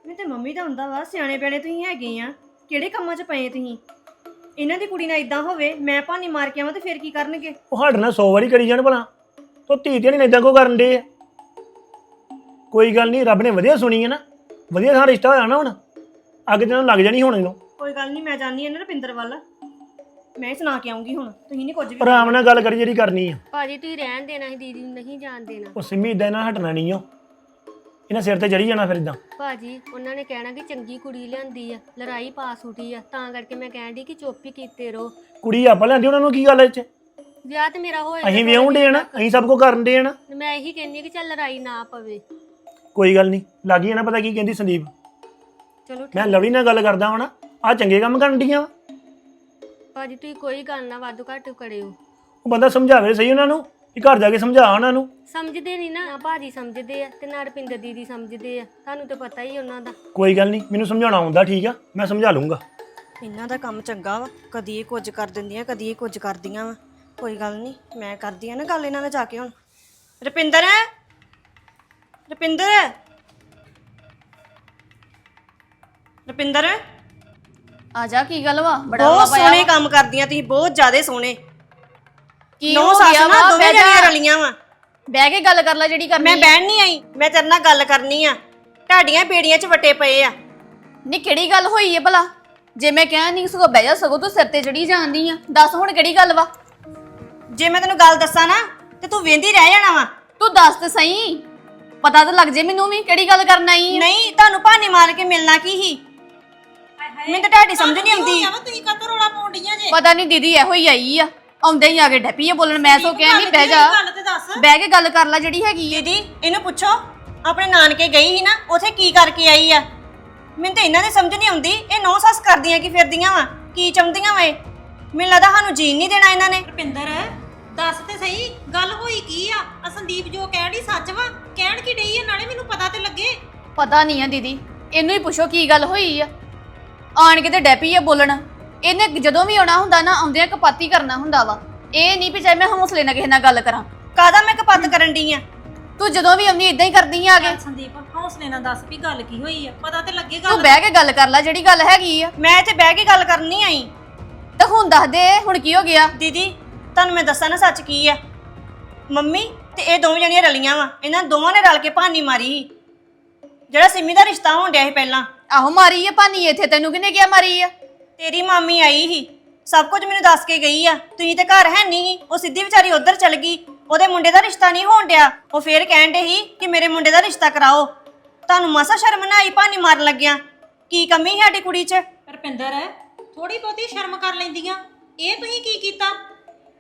ਮੈਂ ਤੇ ਮੰਮੀ ਦਾ ਹੁੰਦਾ ਵਾ ਸਿਆਣੇ ਬਿਆਣੇ ਤੁਸੀਂ ਹੈਗੇ ਆ। ਕਿਹੜੇ ਕੰਮਾਂ 'ਚ ਪਏ ਤੁਸੀਂ? ਇਹਨਾਂ ਦੀ ਕੁੜੀ ਨਾਲ ਇਦਾਂ ਹੋਵੇ ਮੈਂ ਭਾਨੀ ਮਾਰ ਕੇ ਆਵਾਂ ਤੇ ਫੇਰ ਕੀ ਕਰਨਗੇ? ਉਹ ਸਾਡੇ ਨਾਲ 100 ਵਾਰੀ ਕਰੀ ਜਾਣ ਭਲਾ। ਤੋ ਧੀ ਤੇ ਨਹੀਂ ਇਦਾਂ ਕੋ ਕਰਨ ਦੇ ਆ? ਕੋਈ ਗੱਲ ਨਹੀਂ ਰੱਬ ਨੇ ਵਧੀਆ ਸੁਣੀ ਹੈ ਨਾ। ਵਧੀਆ ਥਾਂ ਰਿਸ਼ਤਾ ਹੋਇਆ ਨਾ ਹੁਣ। ਅੱਗੇ ਤੇ ਲੱਗ ਜਾਣੀ ਹੁਣ ਇਹਨੂੰ। ਕੋਈ ਗੱਲ ਨਹੀਂ ਮੈਂ ਜਾਣੀ ਇਹਨਾਂ ਰਪਿੰਦਰ ਵੱਲ। ਮੈਂ ਹੀ ਸੁਣਾ ਕੇ ਆਉਂਗੀ ਹੁਣ ਤੁਸੀਂ ਨਹੀਂ ਕੁਝ ਵੀ ਆਰਾਮ ਨਾਲ ਗੱਲ ਕਰੀ ਜਿਹੜੀ ਕਰਨੀ ਆ। ਭਾਜੀ ਤੁਸੀਂ ਰਹਿਣ ਦੇਣਾ ਸੀ ਦੀਦੀ ਨੂੰ ਨਹੀਂ ਜਾਣ ਦੇਣਾ। ਉਹ ਸਿੰਮੀ ਇਦਾਂ ਇਹਨਾਂ ਹਟਣਾ ਨਹੀਂ ਓ। ਇਹਨਾਂ ਸਿਰ ਤੇ ਚੜੀ ਜਾਣਾ ਫਿਰ ਇਦਾਂ ਭਾਜੀ ਉਹਨਾਂ ਨੇ ਕਹਿਣਾ ਕਿ ਚੰਗੀ ਕੁੜੀ ਲਿਆਂਦੀ ਆ ਲੜਾਈ ਪਾਸ ਉਠੀ ਆ ਤਾਂ ਕਰਕੇ ਮੈਂ ਕਹਿਣ ਦੀ ਕਿ ਚੁੱਪ ਹੀ ਕੀਤੇ ਰਹੋ। ਕੁੜੀ ਆਪਾਂ ਲੈਂਦੀ ਉਹਨਾਂ ਨੂੰ ਕੀ ਗੱਲ ਇਹ ਚ? ਵਿਆਹ ਤੇ ਮੇਰਾ ਹੋਇਆ ਅਸੀਂ ਵਿਆਹੁਣ ਦੇ ਨਾ ਅਸੀਂ ਸਭ ਕੋ ਕਰਨ ਦੇ ਨਾ। ਮੈਂ ਇਹੀ ਕਹਿੰਦੀ ਕਿ ਚੱਲ ਲੜਾਈ ਨਾ ਪਵੇ। ਕੋਈ ਗੱਲ ਨਹੀਂ ਲੱਗੀ ਨਾ ਪਤਾ ਕੀ ਕਹਿੰਦੀ ਸੰਦੀਪ। ਚਲੋ ਠੀਕ। ਮੈਂ ਲਵਲੀ ਨਾਲ ਗੱਲ ਕਰਦਾ ਹਾਂ ਨਾ ਆ ਚੰਗੇ ਕੰਮ ਕਰਨ ਡੀਆਂ ਭਾਜੀ ਤੁਸੀਂ ਕੋਈ ਗੱਲ ਨਾ ਵਾਧੂ ਘੱਟ ਕਰਿਓ। ਉਹ ਬੰਦਾ ਸਮਝਾਵੇ ਸਹੀ ਉਹਨਾਂ ਨੂੰ ਕਿ ਘਰ ਜਾ ਕੇ ਸਮਝਾ ਉਹਨਾਂ ਨੂੰ। ਸਮਝਦੇ ਨਹੀਂ ਨਾ ਨਾ ਭਾਜੀ ਸਮਝਦੇ ਆ ਤੇ ਨਾ ਰਪਿੰਦਰ ਦੀਦੀ ਸਮਝਦੇ ਆ ਤੁਹਾਨੂੰ ਤਾਂ ਪਤਾ ਹੀ ਉਹਨਾਂ ਦਾ। ਕੋਈ ਗੱਲ ਨਹੀਂ ਮੈਨੂੰ ਸਮਝਾਉਣਾ ਆਉਂਦਾ ਠੀਕ ਆ ਮੈਂ ਸਮਝਾ ਲੂੰਗਾ ਇਹਨਾਂ ਦਾ ਕੰਮ ਚੰਗਾ ਵਾ ਕਦੀ ਇਹ ਕੁਝ ਕਰ ਦਿੰਦੀਆਂ ਕਦੀ ਇਹ ਕੁਝ ਕਰਦੀਆਂ ਵਾ। ਕੋਈ ਗੱਲ ਨਹੀਂ ਮੈਂ ਕਰਦੀ ਆ ਨਾ ਗੱਲ ਇਹਨਾਂ ਨਾਲ ਜਾ ਕੇ ਹੁਣ। ਰੁਪਿੰਦਰ! ਰੁਪਿੰਦਰ! ਰੁਪਿੰਦਰ! ਆ ਜਾ ਕੀ ਗੱਲ ਵਾ? ਬੜਾ ਬਹੁਤ ਰੌਲਾ ਪਾਇਆ ਸੋਹਣੇ ਕੰਮ ਕਰਦੀਆਂ ਤੁਸੀਂ ਬਹੁਤ ਜ਼ਿਆਦਾ ਸੋਹਣੇ। ਕੀ ਨੌ ਹੋ ਸੱਸ ਗਿਆ ਨਾ ਵਾ? ਦੋਵੇਂ ਬਹਿ ਜਾ। ਜਣੀਆਂ ਰਲੀਆਂ ਵਾ। ਬਹਿ ਕੇ ਗੱਲ ਕਰ ਲੈ ਜਿਹੜੀ ਕਰਨੀ ਮੈਂ ਆ। ਬਹਿਣ ਨਹੀਂ ਆਈ ਮੈਂ ਤੇਰੇ ਨਾਲ ਗੱਲ ਕਰਨੀ ਆ। ਢਾਡੀਆਂ ਬੇੜੀਆਂ 'ਚ ਵਟੇ ਪਏ ਆ। ਨੀ ਕਿਹੜੀ ਗੱਲ ਹੋਈ ਏ ਭਲਾ? ਜੇ ਮੈਂ ਕਹਿ ਨਹੀਂ ਸਗੋਂ ਬਹਿ ਜਾ ਸਗੋਂ ਤੂੰ ਸਿਰ ਤੇ ਚੜੀ ਜਾਂਦੀ ਆ। ਦੱਸ ਹੁਣ ਕਿਹੜੀ ਗੱਲ ਵਾ? ਜੇ ਮੈਂ ਤੈਨੂੰ ਗੱਲ ਦੱਸਾਂ ਨਾ ਤੇ ਤੂੰ ਵੇਂਦੀ ਰਹਿ ਜਾਣਾ ਵਾ। ਤੂੰ ਦੱਸ ਤੇ ਸਹੀ। ਪਤਾ ਤਾਂ ਲੱਗ ਜੇ ਮੈਨੂੰ ਵੀ ਕਿਹੜੀ ਗੱਲ ਕਰਨ ਆਈ ਆ। ਨਹੀਂ ਤੁਹਾਨੂੰ ਭਾਨੇ ਮਾਰ ਕੇ ਮਿਲਣਾ ਕੀ ਹੀ ਮੈਨੂੰ ਤਾਂ ਤੁਹਾਡੀ ਸਮਝ ਨਹੀਂ ਆਉਂਦੀ। ਤੁਸੀਂ ਕਦੋਂ ਰੋਲਾ ਪਾਉਂਦੀਆਂ ਜੇ? ਪਤਾ ਨਹੀਂ ਦੀਦੀ ਇਹੋ ਹੀ ਆਈ ਆ। ਆਉਂਦੇ ਹੀ ਆ ਕੇ ਡੱਪੀ ਆ ਬੋਲਣ ਮੈਂ ਸੋ ਕਹਿ ਨਹੀਂ ਬਹਿ ਜਾ। ਗੱਲ ਤੇ ਦੱਸ? ਬਹਿ ਕੇ ਗੱਲ ਕਰ ਲੈ ਜਿਹੜੀ ਹੈਗੀ ਆ। ਦੀਦੀ ਇਹਨੂੰ ਪੁੱਛੋ ਆਪਣੇ ਨਾਨਕੇ ਗਈ ਸੀ ਨਾ ਉਥੇ ਕੀ ਕਰਕੇ ਆਈ ਆ? ਮੈਨੂੰ ਤਾਂ ਇਹਨਾਂ ਦੀ ਸਮਝ ਨਹੀਂ ਆਉਂਦੀ ਇਹ ਨੌ ਸੱਸ ਕਰਦੀਆਂ ਕੀ ਫਿਰਦੀਆਂ ਵਾ ਕੀ ਚਾਹੁੰਦੀਆਂ ਵਾ ਇਹ? ਮੈਨੂੰ ਲੱਗਦਾ ਸਾਨੂੰ ਜੀਣ ਨਹੀਂ ਦੇਣਾ ਇਹਨਾਂ ਨੇ। ਰੁਪਿੰਦਰ ਦੱਸ ਤੇ ਸਹੀ ਗੱਲ ਹੋਈ ਕੀ ਆ? ਆ ਸੰਦੀਪ ਜੋ ਕਹਿਣ ਦੀ ਸੱਚ ਵਾ ਕਹਿਣ ਕੀ ਡਈ ਆ? ਨਾਲੇ ਮੈਨੂੰ ਪਤਾ ਤੇ ਲੱਗੇ। ਪਤਾ ਨਹੀਂ ਆ ਦੀਦੀ ਇਹਨੂੰ ਹੀ ਪੁੱਛੋ ਕੀ ਗੱਲ ਹੋਈ ਆ। ਆਣ ਕੇ ਤੇ ਡੈਪੀ ਆ ਬੋਲਣ। ਇਹਨੇ ਜਦੋਂ ਵੀ ਆਉਣਾ ਹੁੰਦਾ ਨਾ ਆਉਂਦਿਆਂ ਕਪਾਤੀ ਕਰਨਾ ਹੁੰਦਾ ਵਾ। ਇਹ ਨਹੀਂ ਵੀ ਚਾਹੇ ਮੈਂ ਹੌਸਲੇ ਨਾਲ ਕਿਸੇ ਨਾਲ ਗੱਲ ਕਰਾਂ। ਕਾਦਾ ਮੈਂ ਕਪੱਤ ਕਰਨ ਡਈ ਆ? ਤੂੰ ਜਦੋਂ ਵੀ ਆਉਂਦੀ ਇਦਾਂ ਹੀ ਕਰਦੀ ਆ ਕੇ। ਸੰਦੀਪ ਹੌਸਲੇ ਨਾਲ ਦੱਸ ਵੀ ਗੱਲ ਕੀ ਹੋਈ ਆ। ਪਤਾ ਤੇ ਲੱਗੇ ਤੂੰ ਗੱਲ ਬਹਿ ਕੇ ਗੱਲ ਕਰ ਲੈ ਜਿਹੜੀ ਗੱਲ ਹੈਗੀ ਆ। ਮੈਂ ਇੱਥੇ ਬਹਿ ਕੇ ਗੱਲ ਕਰਨ ਨਹੀਂ ਆਈ। ਤਾਂ ਹੁਣ ਦੱਸ ਦੇ ਹੁਣ ਕੀ ਹੋ ਗਿਆ? ਦੀਦੀ ਤੁਹਾਨੂੰ ਮੈਂ ਦੱਸਾਂ ਨਾ ਸੱਚ ਕੀ ਆ। ਮੰਮੀ ਤੇ ਇਹ ਦੋਵੇਂ ਜਣੀਆਂ ਰਲੀਆਂ ਵਾ। ਇਹਨਾਂ ਦੋਵਾਂ ਨੇ ਰਲ ਕੇ ਭਾਨੀ ਮਾਰੀ। ਜਿਹੜਾ ਸਿੰਮੀ ਦਾ ਰਿਸ਼ਤਾ ਹੋਣ ਡਿਆ ਸੀ ਪਹਿਲਾਂ। ਆਹੋ ਮਾਰੀ ਆ ਪਾਣੀ ਇੱਥੇ ਤੈਨੂੰ ਕਿਹਨੇ ਕਿਹਾ ਮਾਰੀ ਆ? ਤੇਰੀ ਮਾਮੀ ਆਈ ਸੀ ਸਭ ਕੁਝ ਮੈਨੂੰ ਦੱਸ ਕੇ ਗਈ ਆ। ਤੁਸੀਂ ਤੇ ਘਰ ਹੈ ਨਹੀਂ। ਉਹ ਸਿੱਧੀ ਵਿਚਾਰੀ ਉਧਰ ਚਲ ਗਈ। ਉਹਦੇ ਮੁੰਡੇ ਦਾ ਰਿਸ਼ਤਾ ਨਹੀਂ ਹੋਣ ਡਿਆ। ਉਹ ਫੇਰ ਕਹਿਣ ਡੇ ਸੀ ਕਿ ਮੇਰੇ ਮੁੰਡੇ ਦਾ ਰਿਸ਼ਤਾ ਕਰਾਓ। ਤੁਹਾਨੂੰ ਮਾਸਾ ਸ਼ਰਮ ਨਾ ਆਈ ਭਾਨੀ ਮਾਰਨ ਲੱਗਿਆ? ਕੀ ਕਮੀ ਸੀ ਸਾਡੀ ਕੁੜੀ 'ਚ? ਰਪਿੰਦਰ ਥੋੜੀ ਬਹੁਤੀ ਸ਼ਰਮ ਕਰ ਲੈਂਦੀਆਂ। ਇਹ ਤੁਸੀਂ ਕੀ ਕੀਤਾ?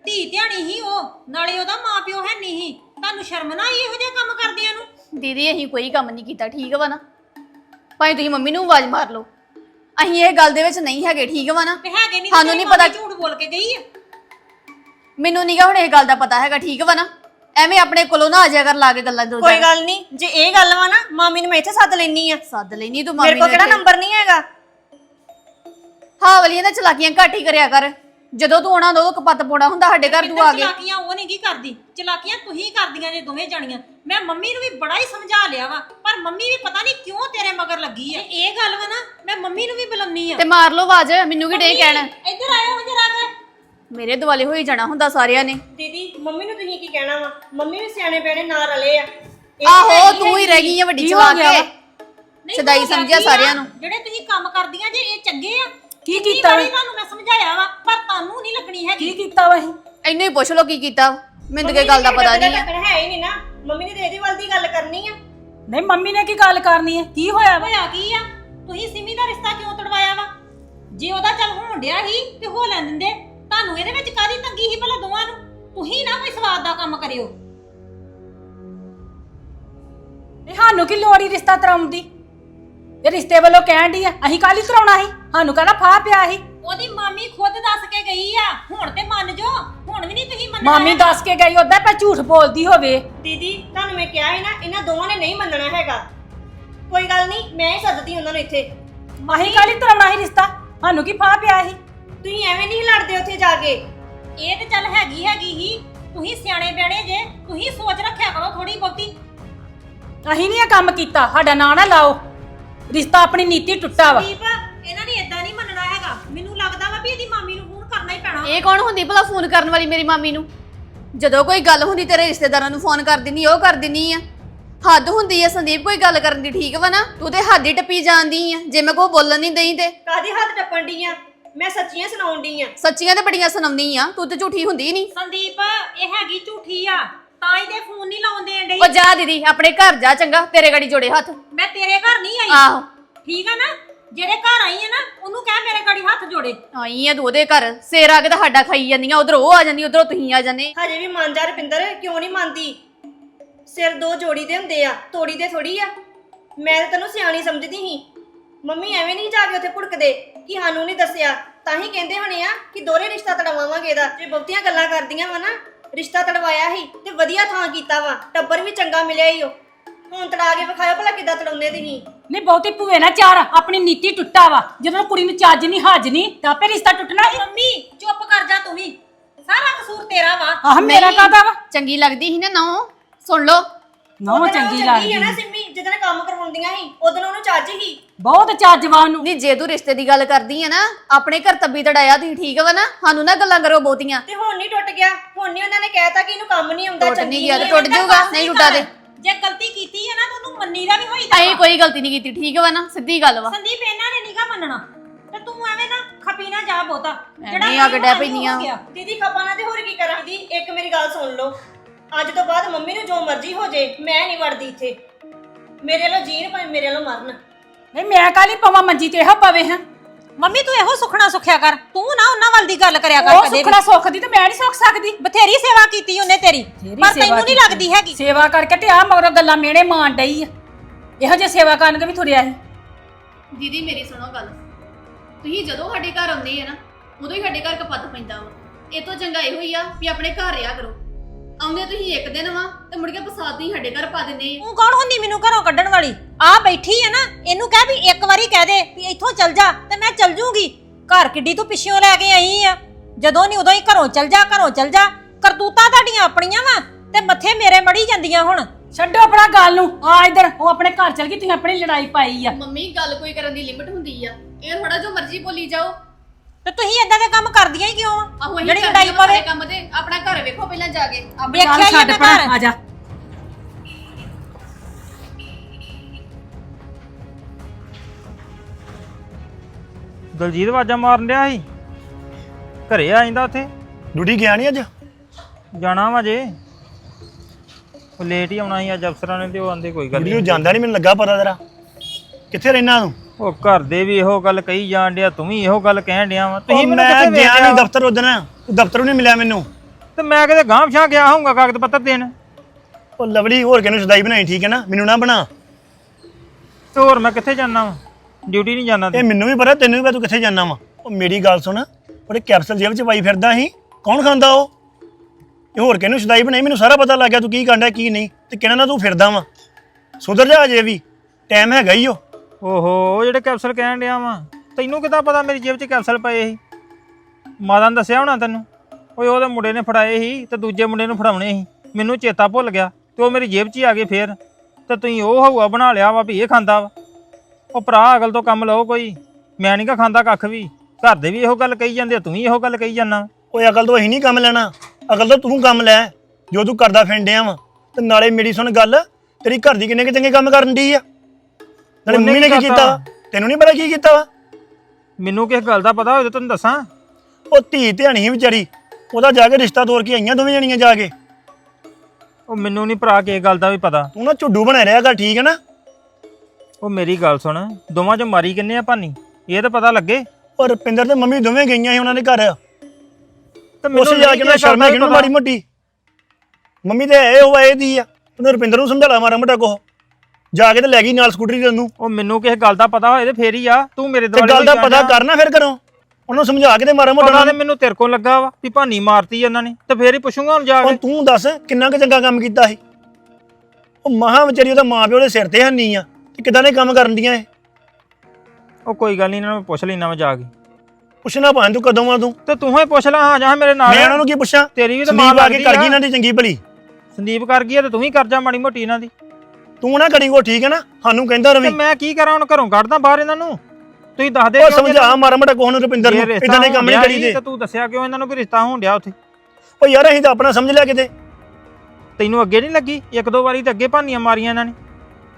ਧੀ ਧਿਆਣੀ ਹੀ ਉਹ ਨਾਲੇ ਉਹਦਾ ਮਾਪਿਓ ਹੈ ਨਹੀਂ ਸੀ। ਤੁਹਾਨੂੰ ਸ਼ਰਮ ਨਾ ਆਈ ਇਹੋ ਜਿਹਾ ਕੰਮ ਕਰਦਿਆਂ ਨੂੰ? ਦੀਦੀ ਅਸੀਂ ਕੋਈ ਕੰਮ ਨਹੀਂ ਕੀਤਾ ਠੀਕ ਵਾ ਨਾ? ਭਾਈ ਤੁਸੀਂ ਮੰਮੀ ਨੂੰ ਆਵਾਜ਼ ਮਾਰ ਲਓ। ਅਸੀਂ ਇਹ ਗੱਲ ਦੇ ਵਿੱਚ ਨਹੀਂ ਹੈਗੇ ਠੀਕ ਵਾ ਨਾ? ਤੇ ਹੈਗੇ ਨਹੀਂ ਸਾਨੂੰ ਨਹੀਂ ਪਤਾ ਝੂਠ ਬੋਲ ਕੇ ਗਈ ਆ? ਮੈਨੂੰ ਨਹੀਂਗਾ ਹੁਣ ਇਹ ਗੱਲ ਦਾ ਪਤਾ ਹੈਗਾ ਠੀਕ ਵਾ ਨਾ? ਐਵੇਂ ਆਪਣੇ ਕੋਲੋਂ ਨਾ ਆ ਜਾਇਆ ਕਰ ਲਾ ਕੇ ਗੱਲਾਂ ਦੋ ਕੋਈ ਗੱਲ ਨਹੀਂ ਜੇ ਇਹ ਗੱਲ ਵਾ ਨਾ ਮਾਮੀ ਨੂੰ ਮੈਂ ਇੱਥੇ ਸੱਦ ਲੈਣੀ ਆ। ਸੱਦ ਲੈਣੀ ਤੂੰ ਮੇਰੇ ਮਾਮੀ ਕੋਲ ਨੂੰ ਕਿਹੜਾ। ਨੰਬਰ ਨਹੀਂ ਹੈਗਾ? ਹਾਂ ਵਾਲੀਆਂ ਤਾਂ ਚਲਾਕੀਆਂ ਘੱਟ ਹੀ ਕਰਿਆ ਕਰ। ਜਦੋਂ ਤੂੰ ਆਉਣਾ ਉਦੋਂ ਕਪੱਤ ਪਾਉਣਾ ਹੁੰਦਾ ਸਾਡੇ ਘਰ ਤੂੰ ਆ ਗਿਆ ਚਲਾਕੀਆਂ ਉਹ ਨਹੀਂ ਕੀ ਕਰਦੀ? ਚਲਾਕੀਆਂ ਤੁਸੀਂ ਕਰਦੀਆਂ ਜੇ ਦੋਵੇਂ ਜਾਣੀਆਂ। ਮੈਂ ਮੰਮੀ ਨੂੰ ਵੀ ਬੜਾ ਹੀ ਸਮਝਾ ਲਿਆ ਵਾ ਪਰ ਮੰਮੀ ਵੀ ਪਤਾ ਨਹੀਂ ਕਿਉਂ ਤੇਰੇ ਮਗਰ ਲੱਗੀ ਆ। ਇਹ ਗੱਲ ਵਾ ਨਾ ਮੈਂ ਮੰਮੀ ਨੂੰ ਵੀ ਬੁਲਾਉਣੀ ਆ। ਤੇ ਮਾਰ ਲਓ ਆਵਾਜ਼ ਮੈਨੂੰ ਕੀ ਡੇ ਕਹਿਣਾ। ਇੱਧਰ ਆਇਓ ਹਾਂ ਜਰਾ ਕੁ। ਮੇਰੇ ਦੁਆਲੇ ਹੋਈ ਜਾਣਾ ਹੁੰਦਾ ਸਾਰਿਆਂ ਨੇ। ਦੀਦੀ ਮੰਮੀ ਨੂੰ ਤੁਸੀਂ ਕੀ ਕਹਿਣਾ ਵਾ? ਮੰਮੀ ਵੀ ਸਿਆਣੇ ਬਿਆਣੇ ਨਾ ਰਲੇ ਆ। ਇਹ ਆਹੋ ਤੂੰ ਹੀ ਰਹਿ ਗਈ ਆ ਵੱਡੀ ਚਲਾ ਕੇ? ਨਹੀਂ ਸਦਾਈ ਸਮਝਿਆ? ਸਾਰਿਆਂ ਨੂੰ। ਜਿਹੜੇ ਤੁਸੀਂ ਕੰਮ ਕਰਦੀਆਂ ਜੇ ਇਹ ਚੰਗੇ ਆ? ਕੀ ਕੀਤਾ ਵਾ? ਤੁਹਾਨੂੰ ਮੈਂ ਸਮਝਾਇਆ ਵਾ ਪਰ ਤੁਹਾਨੂੰ ਨਹੀਂ ਲੱਗਣੀ ਕੀ ਹੈਗੀ ਕੀਤਾ ਵਾ ਇਹ? ਇਹਨੂੰ ਹੀ ਪੁੱਛ ਲਓ ਕੀ ਕੀਤਾ। ਮੈਨੂੰ ਤਾਂ ਕੋਈ ਗੱਲ ਦਾ ਪਤਾ ਨਹੀਂ ਢੱਕਣ ਹੈ ਹੀ ਨਹੀਂ ਨਾ। ਮੰਮੀ ਨੇ ਤੇ ਇਹਦੇ ਵੱਲ ਦੀ ਗੱਲ ਕਰਨੀ ਆ। ਨਹੀਂ ਮੰਮੀ ਨੇ ਕੀ ਗੱਲ ਕਰਨੀ ਹੈ ਕੀ ਹੋਇਆ ਵਾ? ਹੋਇਆ ਕੀ ਆ? ਤੁਸੀਂ ਸਿਮੀ ਦਾ ਰਿਸ਼ਤਾ ਕਿਉਂ ਤੜਵਾਇਆ ਵਾ? ਜੇ ਉਹਦਾ ਚੱਲ ਹੋਣ ਡਿਆ ਸੀ ਤੇ ਹੋ ਲੈਣ ਦਿੰਦੇ। ਤੁਹਾਨੂੰ ਇਹਦੇ ਵਿੱਚ ਕਾਦੀ ਤੰਗੀ ਸੀ ਭਲਾ ਦੋਵਾਂ ਨੂੰ? ਤੁਸੀਂ ਨਾ ਕੋਈ ਸਵਾਦ ਦਾ ਕੰਮ ਕਰਿਓ। ਇਹ ਸਾਨੂੰ ਕੀ ਲੋੜ ਈ ਰਿਸ਼ਤਾ ਤਰਾਉਣ ਦੀ? ਇਹ ਰਿਸ਼ਤੇ ਵੱਲੋਂ ਕਹਿਣ ਦੀ ਆ ਅਸੀਂ ਕਾਲੀ ਤਰਾਉਣਾ ਸੀ? ਸਾਨੂੰ ਕਹਿੰਦਾ ਫਾਹ ਪਿਆ ਸੀ। ਉਹਦੀ ਮਾਮੀ ਖੁਦ ਦੱਸ ਕੇ ਗਈ ਆ। ਹੁਣ ਤੇ ਮੰਨ ਜੋ। ਹੁਣ ਵੀ ਨਹੀਂ ਤੁਸੀਂ ਮੰਨਣਾ ਮਾਮੀ। ਦੱਸ ਕੇ ਗਈ ਉਹਦਾ ਪਾ ਝੂਠ ਬੋਲਦੀ ਹੋਵੇ। ਦੀਦੀ ਤੁਹਾਨੂੰ ਮੈਂ ਕਿਹਾ ਹੈ ਨਾ ਇਹਨਾਂ ਦੋਵਾਂ ਨੇ ਨਹੀਂ ਮੰਨਣਾ ਹੈਗਾ। ਕੋਈ ਗੱਲ ਨਹੀਂ ਮੈਂ ਹੀ ਸੱਦਦੀ ਉਹਨਾਂ ਨੂੰ ਇੱਥੇ। ਅਸੀਂ ਕਾਲੀ ਤਰਾਉਣਾ ਸੀ ਰਿਸ਼ਤਾ? ਸਾਨੂੰ ਕੀ ਫਾਹ ਪਿਆ ਸੀ? ਤੁਸੀਂ ਐਵੇਂ ਨਹੀਂ ਲੜਦੇ ਉੱਥੇ ਜਾ ਕੇ। ਇਹ ਤੇ ਚੱਲ ਹੈਗੀ ਹੈਗੀ ਹੀ। ਤੁਸੀਂ ਸਿਆਣੇ ਬਿਆਣੇ ਜੇ ਤੁਸੀਂ ਸੋਚ ਰੱਖਿਆ ਕਰੋ ਥੋੜੀ ਬਹੁਤੀ। ਅਸੀਂ ਨਹੀਂ ਇਹ ਕੰਮ ਕੀਤਾ ਸਾਡਾ ਨਾਂ ਨਾ ਲਾਓ। ਰਿਸ਼ਤਾ ਆਪਣੀ ਨੀਤੀ ਟੁੱਟਾ ਵਾ। ਦੀਪ ਇਹਨਾਂ ਨੇ ਇਦਾਂ ਨਹੀਂ ਮੰਨਣਾ ਹੈਗਾ। ਮੈਨੂੰ ਲੱਗਦਾ ਵਾ ਵੀ ਇਹਦੀ ਮਾਮੀ ਨੂੰ ਫੋਨ ਕਰਨਾ ਹੀ ਪੈਣਾ ਇਹ ਕੌਣ ਹੁੰਦੀ ਭਲਾ ਫੋਨ ਕਰਨ ਵਾਲੀ ਮੇਰੀ ਮਾਮੀ ਨੂੰ? ਜਦੋਂ ਕੋਈ ਗੱਲ ਹੁੰਦੀ ਤੇਰੇ ਰਿਸ਼ਤੇਦਾਰਾਂ ਨੂੰ ਫੋਨ ਕਰ ਦਿੰਦੀ ਉਹ ਕਰ ਦਿੰਦੀ ਆ। ਹੱਦ ਹੁੰਦੀ ਆ ਸੰਦੀਪ ਕੋਈ ਗੱਲ ਕਰਨ ਦੀ ਠੀਕ ਵਾ ਨਾ? ਤੂੰ ਤੇ ਹੱਦ ਹੀ ਟੱਪੀ ਜਾਂਦੀ ਆ। ਜੇ ਮੈਂ ਕੋ ਬੋਲਣ ਨਹੀਂ ਦਈ ਤੇ। ਕਾਦੀ ਹੱਥ ਟੱਪਣ ਡਈ ਆ? ਮੈਂ ਸੱਚੀਆਂ ਸੁਣਾਉਣ ਡਈ ਆ। ਸੱਚੀਆਂ ਤੇ ਬੜੀਆਂ ਸੁਣਾਉਂਦੀ ਆ। ਤੂੰ ਤੇ ਝੂਠੀ ਹੁੰਦੀ ਨਹੀਂ। ਸੰਦੀਪ ਇਹ ਹੈਗੀ ਝੂਠੀ ਆ। ਤਾਂ ਹੀ ਤੇ ਫੋਨ ਨਹੀਂ ਲਾਉਣ ਦੇਣ ਡਈ। ਉਹ ਜਾ ਦੀਦੀ ਆਪਣੇ ਘਰ ਜਾ ਚੰਗਾ ਤੇਰੇ ਗਾੜੀ ਜੋੜੇ ਹੱਥ। ਮੈਂ ਤੇਰੇ ਘਰ ਨਹੀਂ ਆਈ। ਆਹੋ। ਠੀਕ ਆ ਨਾ? ਜਿਹੜੇ ਘਰ ਆਈ ਆ ਨਾ ਉਹਨੂੰ ਕਹਿ ਮੇਰੇ ਗਾੜੀ ਹੱਥ ਜੋੜੇ। ਆਈ ਆ ਤੂੰ ਉਹਦੇ ਘਰ। ਸੇਰ ਆ ਕੇ ਤਾਂ ਸਾਡਾ ਖਾਈ ਜਾਂਦੀਆਂ ਉਧਰ ਉਹ ਆ ਜਾਂਦੀ ਉਧਰੋਂ ਤੁਸੀਂ ਆ ਜਾਂਦੇ। ਹਜੇ ਵੀ ਮੰਨ ਜਾ ਰਪਿੰਦਰ ਕਿਉਂ ਨਹੀਂ ਮੰਨਦੀ? ਸਿਰ ਦੋ ਜੋੜੀ ਦੇ ਹੁੰਦੇ ਆ ਤੋੜੀ ਦੇ ਥੋੜੀ ਆ। ਮੈਂ ਤਾਂ ਤੈਨੂੰ ਸਿਆਣੀ ਸਮਝਦੀ ਸੀ। ਮੰਮੀ ਐਵੇਂ ਨਹੀਂ ਜਾ ਕੇ ਉੱਥੇ ਭੁੜਕਦੇ ਕਿ ਸਾਨੂੰ ਨਹੀਂ ਦੱਸਿਆ। ਤਾਂ ਹੀ ਕਹਿੰਦੇ ਹੋਣੇ ਆ ਕਿ ਦੋਰੇ ਰਿਸ਼ਤਾ ਤੜਵਾਵਾਂਗੇ ਇਹਦਾ। ਜੇ ਬਹੁਤੀਆਂ ਗੱਲਾਂ ਕਰਦੀਆਂ ਵਾ ਨਾ ਰਿਸ਼ਤਾ ਤੜਵਾਇਆ ਸੀ ਤੇ ਵਧੀਆ ਥਾਂ ਕੀਤਾ ਵਾ। ਟੱਬਰ ਵੀ ਚੰਗਾ ਮਿਲਿਆ ਈ ਓ। ਹੁਣ ਤੜਾ ਕੇ ਵਿਖਾਇਓ ਭਲਾ ਕਿੱਦਾਂ ਤੜਾਉਂਦੇ ਤੁਸੀਂ। ਨਹੀਂ ਬਹੁਤੀ ਭੂਏ ਨਾ ਚਾਰ ਆਪਣੀ ਨੀਤੀ ਟੁੱਟਾ ਵਾ। ਜਦੋਂ ਕੁੜੀ ਨੂੰ ਚੱਜ ਨਹੀਂ ਹੱਜ ਨਹੀਂ ਤਾਂ ਆਪੇ ਰਿਸ਼ਤਾ ਟੁੱਟਣਾ ਹੀ ਮੰਮੀ ਚੁੱਪ ਕਰ ਜਾ ਤੂੰ ਵੀ। ਸਾਰਾ ਕਸੂਰ ਤੇਰਾ ਵਾ। ਆਹ ਮੇਰਾ ਨਹੀਂ, ਕਾਦਾ ਵਾ? ਚੰਗੀ ਲੱਗਦੀ ਸੀ ਨਾ ਨੌ। ਸੁਣ ਲਓ। ਨੋ ਚੰਗੀ ਹੈ ਲੱਗਦੀ ਨਾ ਸਿੰਮੀ। ਜਦੋਂ ਕੰਮ ਕਰਵਾਉਂਦੀਆਂ ਸੀ ਉਦੋਂ ਉਹਨੂੰ ਚੱਜ ਹੀ। ਬਹੁਤ ਚੱਜ ਵਾ ਉਹਨੂੰ। ਨਹੀਂ ਜੇ ਤੂੰ ਰਿਸ਼ਤੇ ਦੀ ਗੱਲ ਕਰਦੀ ਆ ਨਾ ਆਪਣੇ ਘਰ ਤੱਬੀ ਤੜਾਇਆ ਤੁਸੀਂ ਠੀਕ ਵਾ ਨਾ ਸਾਨੂੰ ਨਾ ਗੱਲਾਂ ਕਰੋ ਬਹੁਤੀਆਂ। ਤੇ ਹੁਣ ਨਹੀਂ ਟੁੱਟ ਗਿਆ ਹੁਣ ਨਹੀਂ ਉਹਨਾਂ ਨੇ ਕਹਿਤਾ ਕਿ ਇਹਨੂੰ ਕੰਮ ਨਹੀਂ ਆਉਂਦਾ ਟੁੱਟ ਚੰਗੀ ਨਹੀਂ ਗਿਆ ਤੇ ਨਹੀਂ ਟੁੱਟ ਜਾਊਗਾ ਨਹੀਂ ਟੁੱਟਾ ਦੇ ਜੇ ਗਲਤੀ ਕੀਤੀ ਹੈ ਨਾ ਤਾਂ ਉਹਨੂੰ ਮੰਨੀ ਦਾ ਵੀ ਹੋਈਦਾ ਅਸੀਂ ਕੋਈ ਗਲਤੀ ਨਹੀਂ ਕੀਤੀ ਠੀਕ ਵਾ ਨਾ ਸਿੱਧੀ ਗੱਲ ਵਾ। ਸੰਦੀਪ ਇਹਨਾਂ ਨੇ ਨੀਗਾ ਮੰਨਣਾ। ਤੇ ਤੂੰ ਐਵੇਂ ਨਾ ਖਪੀ ਨਾ ਜਾ ਬਹੁਤਾ। ਐਵੇਂ ਆ ਕੇ ਡਹਿ ਪੈਂਦੀਆਂ। ਹੋ ਗਿਆ। ਦੀਦੀ ਖਪਾਣਾ ਤੇ ਹੋਰ ਕੀ ਕਰਾਂ? ਦੀ ਇੱਕ ਮੇਰੀ ਗੱਲ ਸੁਣ ਲਓ। ਅੱਜ ਤੋਂ ਬਾਅਦ ਮੰਮੀ ਨੂੰ ਜੋ ਮਰਜ਼ੀ ਹੋ ਜੇ ਮੈਂ ਨਹੀਂ ਵੜਦੀ ਇੱਥੇ। ਮੇਰੇ ਵੱਲੋਂ ਜੀਣ ਭਾਵੇਂ ਮੇਰੇ ਵੱਲੋਂ ਮਰਨ। ਨਹੀਂ ਮੈਂ ਕਾਲੀ ਪਵਾਂ ਮੰਜੀ ਤੇ ਇਹੋ ਪਵੇ ਹਾਂ? ਮੰਮੀ ਤੂੰ ਇਹੋ ਸੁਖਣਾ ਸੁਖਿਆ ਕਰ। ਤੂੰ ਨਾ ਉਹਨਾਂ ਵੱਲ ਦੀ ਗੱਲ ਕਰਿਆ ਕਰ ਉਹ ਕਦੇ ਵੀ। ਸੁੱਖਣਾ ਸੁੱਖ ਦੀ ਤੇ ਮੈਂ ਨਹੀਂ ਸੁੱਖ ਸਕਦੀ। ਬਥੇਰੀ ਸੇਵਾ ਕੀਤੀ ਉਹਨੇ ਤੇਰੀ ਪਰ ਤੈਨੂੰ ਨਹੀਂ। ਲੱਗਦੀ ਹੈਗੀ। ਸੇਵਾ ਕਰਕੇ ਤੇ ਆ ਮਗਰੋਂ ਗੱਲਾਂ ਮੇਣੇ ਮਾਣ ਡਈ ਆ। ਇਹੋ ਜਿਹੇ ਸੇਵਾ ਕਰਨ ਦੇ ਵੀ ਤੁਰਿਆ ਸੀ ਦੀਦੀ ਮੇਰੀ ਸੁਣੋ ਗੱਲ। ਤੁਸੀਂ ਜਦੋਂ ਸਾਡੇ ਘਰ ਆਉਂਦੇ ਆ ਨਾ ਉਦੋਂ ਹੀ ਸਾਡੇ ਘਰ ਕਪੱਤ ਪੈਂਦਾ ਵਾ। ਇਹ ਤੋਂ ਚੰਗਾ ਇਹੋ ਹੀ ਆ ਵੀ ਆਪਣੇ ਘਰ ਰਿਹਾ ਕਰੋ। ਆਉਂਦੇ ਤੁਸੀਂ ਇੱਕ ਦਿਨ ਵਾ ਤੇ ਮੁੜ ਕੇ ਬਸਾਤ ਸਾਡੇ ਘਰ ਪਾ ਦਿੰਦੇ ਆ। ਤੂੰ ਕੌਣ ਹੁੰਦੀ ਮੈਨੂੰ ਘਰੋਂ ਕੱਢਣ ਵਾਲੀ? ਆ ਬੈਠੀ ਹੈ ਨਾ ਇਹਨੂੰ ਕਹਿ ਵੀ ਇੱਕ ਵਾਰੀ ਕਹਿ ਦੇ ਵੀ ਇੱਥੋਂ ਚੱਲ ਜਾ ਤੇ ਮੈਂ ਚੱਲ ਜੂਗੀ। ਘਰ ਕਿੱਡੀ ਤੂੰ ਪਿੱਛੋਂ ਲੈ ਕੇ ਆਈ ਆ। ਜਦੋਂ ਨਹੀਂ ਉਦੋਂ ਹੀ ਘਰੋਂ ਚੱਲ ਜਾ ਘਰੋਂ ਚੱਲ ਜਾ। ਕਰਤੂਤਾਂ ਤੁਹਾਡੀਆਂ ਆਪਣੀਆਂ ਵਾ ਤੇ ਮੱਥੇ ਮੇਰੇ ਮੜੀ ਜਾਂਦੀਆਂ ਹੁਣ। ਛੱਡੋ ਆਪਣਾ ਗੱਲ ਨੂੰ। ਆ ਇੱਧਰ ਉਹ ਆਪਣੇ ਘਰ ਚਲ ਗਈ ਤੁਸੀਂ ਆਪਣੀ ਲੜਾਈ ਪਾਈ ਆ। ਮੰਮੀ ਗੱਲ ਕੋਈ ਕਰਨ ਦੀ ਲਿਮਿਟ ਹੁੰਦੀ ਆ। ਇਹ ਥੋੜਾ ਜੋ ਮਰਜ਼ੀ ਬੋਲੀ ਜਾਓ। ਤੇ ਤੁਸੀਂ ਇਦਾਂ ਦੇ ਕੰਮ ਕਰਦੀਆਂ ਹੀ ਕਿਉਂ ਆ? ਆਹੋ ਜਿਹੜੀ ਲੜਾਈ ਆ ਪਵੇ। ਕੰਮ ਤੇ। ਆਪਣਾ ਘਰ ਵੇਖੋ ਪਹਿਲਾਂ ਜਾ ਕੇ। ਆਪਣੀ ਵੇਖਿਆ ਹੀ ਛੱਡ ਪਰਾਂ ਘਰ। ਆ ਜਾ। ਦਲਜੀਤ ਆਵਾਜ਼ਾਂ ਮਾਰਨ ਡਿਆ ਸੀ? ਘਰੇ ਆ ਜਾਂਦਾ ਉੱਥੇ? ਡਿਊਟੀ ਗਿਆ ਨਹੀਂ ਅੱਜ? ਜਾਣਾ ਵਾ ਜੇ। ਉਹ ਲੇਟ ਹੀ ਆਉਣਾ ਸੀ ਅੱਜ ਅਫਸਰਾਂ ਨੇ ਤੇ ਉਹ ਆਂਦੇ ਕੋਈ ਗੱਲ ਡਿਊਟੀ ਨਹੀਂ ਨੂੰ ਜਾਂਦਾ ਨਹੀਂ ਮੈਨੂੰ ਲੱਗਾ ਪਤਾ ਤੇਰਾ। ਕਿੱਥੇ ਰਹਿਣਾ ਤੂੰ? ਉਹ ਘਰ ਦੇ ਵੀ ਇਹੋ ਗੱਲ ਕਹੀ ਜਾਣ ਡਿਆ ਤੂੰ ਵੀ ਇਹੋ ਗੱਲ ਕਹਿਣ ਡਿਆ ਵਾ। ਤੁਸੀਂ ਮੈਨੂੰ ਮੈਂ ਕਿੱਥੇ ਗਿਆ ਵੇਖਿਆ ਨਹੀਂ ਦਫ਼ਤਰ ਉਦਣ ਦਫ਼ਤਰੋਂ ਨਹੀਂ ਮਿਲਿਆ ਮੈਨੂੰ। ਤੇ ਮੈਂ ਕਿਤੇ ਗਾਂਵ ਛਾਂ ਗਿਆ ਹੋਊਗਾ ਕਾਗਜ਼ ਪੱਤਰ ਦੇਣ? ਉਹ ਲਵਲੀ ਹੋਰ ਕਿਹਨੂੰ ਸਦਾਈ ਬਣਾਈ ਠੀਕ ਹੈ ਨਾ? ਮੈਨੂੰ ਨਾ ਬਣਾ। ਤੇ ਹੋਰ ਮੈਂ ਕਿੱਥੇ ਜਾਣਾ ਵਾ? ਡਿਊਟੀ ਨਹੀਂ ਜਾਣਾ ਇਹ ਮੈਨੂੰ ਵੀ ਪਤਾ ਤੈਨੂੰ ਵੀ ਪਤਾ ਤੂੰ ਕਿੱਥੇ ਜਾਣਾ ਵਾ। ਉਹ ਮੇਰੀ ਗੱਲ ਸੁਣ ਉਹਦੇ ਕੈਪਸੂਲ ਜੇਬ 'ਚ ਪਾਈ ਫਿਰਦਾ ਸੀ। ਕੌਣ ਖਾਂਦਾ ਉਹ? ਇਹ ਹੋਰ ਕਿਹਨੂੰ ਸਦਾਈ ਬਣਾਈ? ਮੈਨੂੰ ਸਾਰਾ ਪਤਾ ਲੱਗ ਗਿਆ ਤੂੰ ਕੀ ਕਾਂਡਾ ਕੀ ਨਹੀਂ। ਤੇ ਕਿਹਨਾਂ ਨਾਲ ਤੂੰ ਫਿਰਦਾ ਵਾ? ਸੁਧਰ ਜਾ ਅਜੇ ਵੀ। ਟਾਈਮ ਹੈਗਾ ਹੀ ਉਹ। ਓਹੋ ਉਹ ਜਿਹੜੇ ਕੈਪਸੂਲ ਕਹਿਣ ਡਿਆ ਵਾ। ਤੈਨੂੰ ਕਿਦਾਂ ਪਤਾ ਮੇਰੀ ਜੇਬ 'ਚ ਕੈਪਸੂਲ ਪਏ ਸੀ? ਮਾਤਾ ਨੇ ਦੱਸਿਆ ਹੋਣਾ ਤੈਨੂੰ? ਓਏ ਉਹਦੇ ਮੁੰਡੇ ਨੇ ਫੜਾਏ ਸੀ ਤੇ ਦੂਜੇ ਮੁੰਡੇ ਨੂੰ ਫੜਾਉਣੇ ਸੀ। ਮੈਨੂੰ ਚੇਤਾ ਭੁੱਲ ਗਿਆ ਤੇ ਉਹ ਮੇਰੀ ਜੇਬ 'ਚ ਹੀ ਆ ਗਏ ਫੇਰ। ਤੇ ਤੁਸੀਂ ਉਹ ਹਊਆ ਬਣਾ ਲਿਆ ਵਾ ਵੀ ਇਹ ਖਾਂਦਾ ਵਾ। ਉਹ ਭਰਾ ਅਗਲ ਤੋਂ ਕੰਮ ਲਓ ਕੋਈ। ਮੈਂ ਨਹੀਂ ਕਾ ਖਾਂਦਾ ਕੱਖ ਵੀ। ਘਰ ਦੇ ਵੀ ਇਹੋ ਗੱਲ ਕਹੀ ਜਾਂਦੇ ਆ, ਤੂੰ ਵੀ ਇਹੋ ਗੱਲ ਕਹੀ ਜਾਂਦਾ ਓਏ ਅਕਲ ਤੋਂ ਅਸੀਂ ਨਹੀਂ ਕੰਮ ਲੈਣਾ। ਅਕਲ ਤੋਂ ਤੂੰ ਕੰਮ ਲੈ। ਜੋ ਤੂੰ ਕਰਦਾ ਫਿੰਡਿਆ ਵਾ। ਤੇ ਨਾਲੇ ਮੇਰੀ ਸੁਣ ਗੱਲ ਤੇਰੀ ਘਰ ਦੀ ਕਿੰਨੇ ਕਿ ਚੰਗੇ ਕੰਮ ਕਰਨ ਦੀ ਆ? ਨਾਲੇ ਉਹਨੇ ਮੰਮੀ ਨੇ ਕੀ ਕੀ ਕਰਤਾ? ਕੀਤਾ ਤੈਨੂੰ ਨਹੀਂ ਪਤਾ ਕੀ ਕੀਤਾ? ਵਾ ਮੈਨੂੰ ਕਿਸ ਗੱਲ ਦਾ ਪਤਾ ਹੋਵੇ ਤਾਂ ਤੈਨੂੰ ਦੱਸਾਂ? ਉਹ ਧੀ ਧਿਆਣੀ ਸੀ ਵਿਚਾਰੀ। ਉਹਦਾ ਜਾ ਕੇ ਰਿਸ਼ਤਾ ਤੋਰ ਕੇ ਆਈਆਂ ਦੋਵੇਂ ਜਣੀਆਂ ਜਾ ਕੇ। ਉਹ ਮੈਨੂੰ ਨਹੀਂ ਭਰਾ ਕਿਸ ਗੱਲ ਦਾ ਵੀ ਪਤਾ। ਤੂੰ ਨਾ ਝੁੱਡੂ ਬਣਾ ਰਿਹਾ ਕਰ ਠੀਕ ਹੈ ਨਾ? ਉਹ ਮੇਰੀ ਗੱਲ ਸੁਣ ਦੋਵਾਂ 'ਚ ਮਾਰੀ ਕਿੰਨੇ ਆ ਭਾਨੀ? ਇਹ ਤਾਂ ਪਤਾ ਲੱਗੇ। ਔਰ ਰੁਪਿੰਦਰ ਤੇ ਮੰਮੀ ਦੋਵੇਂ ਗਈਆਂ ਸੀ ਉਹਨਾਂ ਦੇ ਘਰ। ਤੇ ਉਸੇ ਜਾ ਕੇ ਨਾ ਗੱਲ ਸ਼ਰਮ ਦਾ ਹੈਗੀ ਨਾ ਪਤਾ। ਮਾੜੀ ਮੋਟੀ। ਮੰਮੀ ਤੇ ਇਹ ਉਹ ਆਏ ਦੀ ਆ। ਉਹਨੇ ਰੁਪਿੰਦਰ ਨੂੰ ਸਮਝਾਲਾ ਮਾਰਾ ਮੋਟਾ ਕੋ ਜਾ ਕੇ ਤੇ ਲੈ ਗਈ ਨਾਲ ਸਕੂਟਰੀ ਤੇ ਉਹਨੂੰ ਉਹ ਮੈਨੂੰ ਕਿਸੇ ਗੱਲ ਦਾ ਪਤਾ ਹੋਏ ਤੇ ਫੇਰ ਹੀ ਆ। ਤੂੰ ਮੇਰੇ ਤੇ ਦੁਆਲੇ ਗੱਲ ਦਾ ਹੋਈ ਪਤਾ। ਕਰਨਾ ਫਿਰ ਕਰੋ ਉਹਨੂੰ ਸਮਝਾ ਕੇ ਤੇ ਮਾਰਾ ਮੋਟਾ ਪਤਾ ਤੇ ਮੈਨੂੰ ਤੇਰੇ ਕੋਲ ਲੱਗਾ ਵਾ ਵੀ ਭਾਨੀ ਮਾਰਤੀ ਇਹਨਾਂ ਨੇ। ਤੇ ਫੇਰ ਹੀ ਪੁੱਛੂਗਾ ਹੁਣ ਜਾ ਹੁਣ ਕੇ ਤੂੰ ਦੱਸ ਕਿੰਨਾ ਕੁ ਚੰਗਾ ਕੰਮ ਕੀਤਾ ਸੀ। ਉਹ ਮਹਾ ਵਿਚਾਰੀ ਉਹਦਾ ਮਾਂ ਪਿਓ ਦੇ ਸਿਰ ਤੇ ਹੰਨੀ ਆ। ਤੇ ਕਿਦਾਂ ਦੇ ਕੰਮ ਕਰਨ ਦੀਆਂ ਇਹ? ਉਹ ਕੋਈ ਗੱਲ ਨਹੀਂ ਇਹਨਾਂ ਨੂੰ ਮੈਂ ਪੁੱਛ ਲੈਣਾ ਵਾ ਜਾ ਕੇ। ਪੁੱਛਣਾ ਭਾਂ ਤੂੰ ਕਦੋਂ ਆ ਤੂੰ। ਤੇ ਤੂੰ ਹੀ ਪੁੱਛ ਲੈ ਹਾਂ ਜਾ ਮੇਰੇ ਨਾਲ ਮੈਂ ਉਹਨਾਂ ਨੂੰ ਕੀ ਪੁੱਛਾਂ? ਤੇਰੀ ਵੀ ਤਾਂ ਮਾਂ ਸੰਦੀਪ ਆ ਕੇ ਲੱਗਦੀ ਕਰ ਗਈ ਆ। ਇਹਨਾਂ ਦੀ ਚੰਗੀ ਭਲੀ। ਸੰਦੀਪ ਕਰ ਗਈ ਆ ਤੇ ਤੂੰ ਵੀ ਕਰ ਜਾ ਮਾੜੀ ਮੋਟੀ ਇਹਨਾਂ ਦੀ। ਤੂੰ ਨਾ ਕਰੀ ਕੋ ਠੀਕ ਹੈ ਨਾ ਸਾਨੂੰ ਕਹਿੰਦਾ ਤੇ ਰਵੀ ਮੈਂ ਕੀ ਕਰਾਂ ਹੁਣ ਘਰੋਂ ਕੱਢਦਾ ਬਾਹਰ ਇਹਨਾਂ ਨੂੰ। ਤੁਸੀਂ ਦੱਸ ਦੇ ਉਹ ਸਮਝਾ ਮਾਰਾ ਮੋਟਾ ਕੋਹ ਨੂੰ ਰੁਪਿੰਦਰ ਨੂੰ ਇਦਾਂ ਦੇ ਕੰਮ ਨਹੀਂ ਕਰੀਦੇ ਤੇ ਤੂੰ ਦੱਸਿਆ ਕਿਉਂ ਇਹਨਾਂ ਨੂੰ ਵੀ ਰਿਸ਼ਤਾ ਹੋਣ ਡਿਆ ਉੱਥੇ? ਉਹ ਯਾਰ ਅਸੀਂ ਤਾਂ ਆਪਣਾ ਸਮਝ ਲਿਆ ਕਿਤੇ। ਤੈਨੂੰ ਅੱਗੇ ਨਹੀਂ ਲੱਗੀ? ਇੱਕ ਦੋ ਵਾਰੀ ਤਾਂ ਅੱਗੇ ਭਾਨੀਆਂ ਮਾਰੀਆਂ ਇਹਨਾਂ ਨੇ।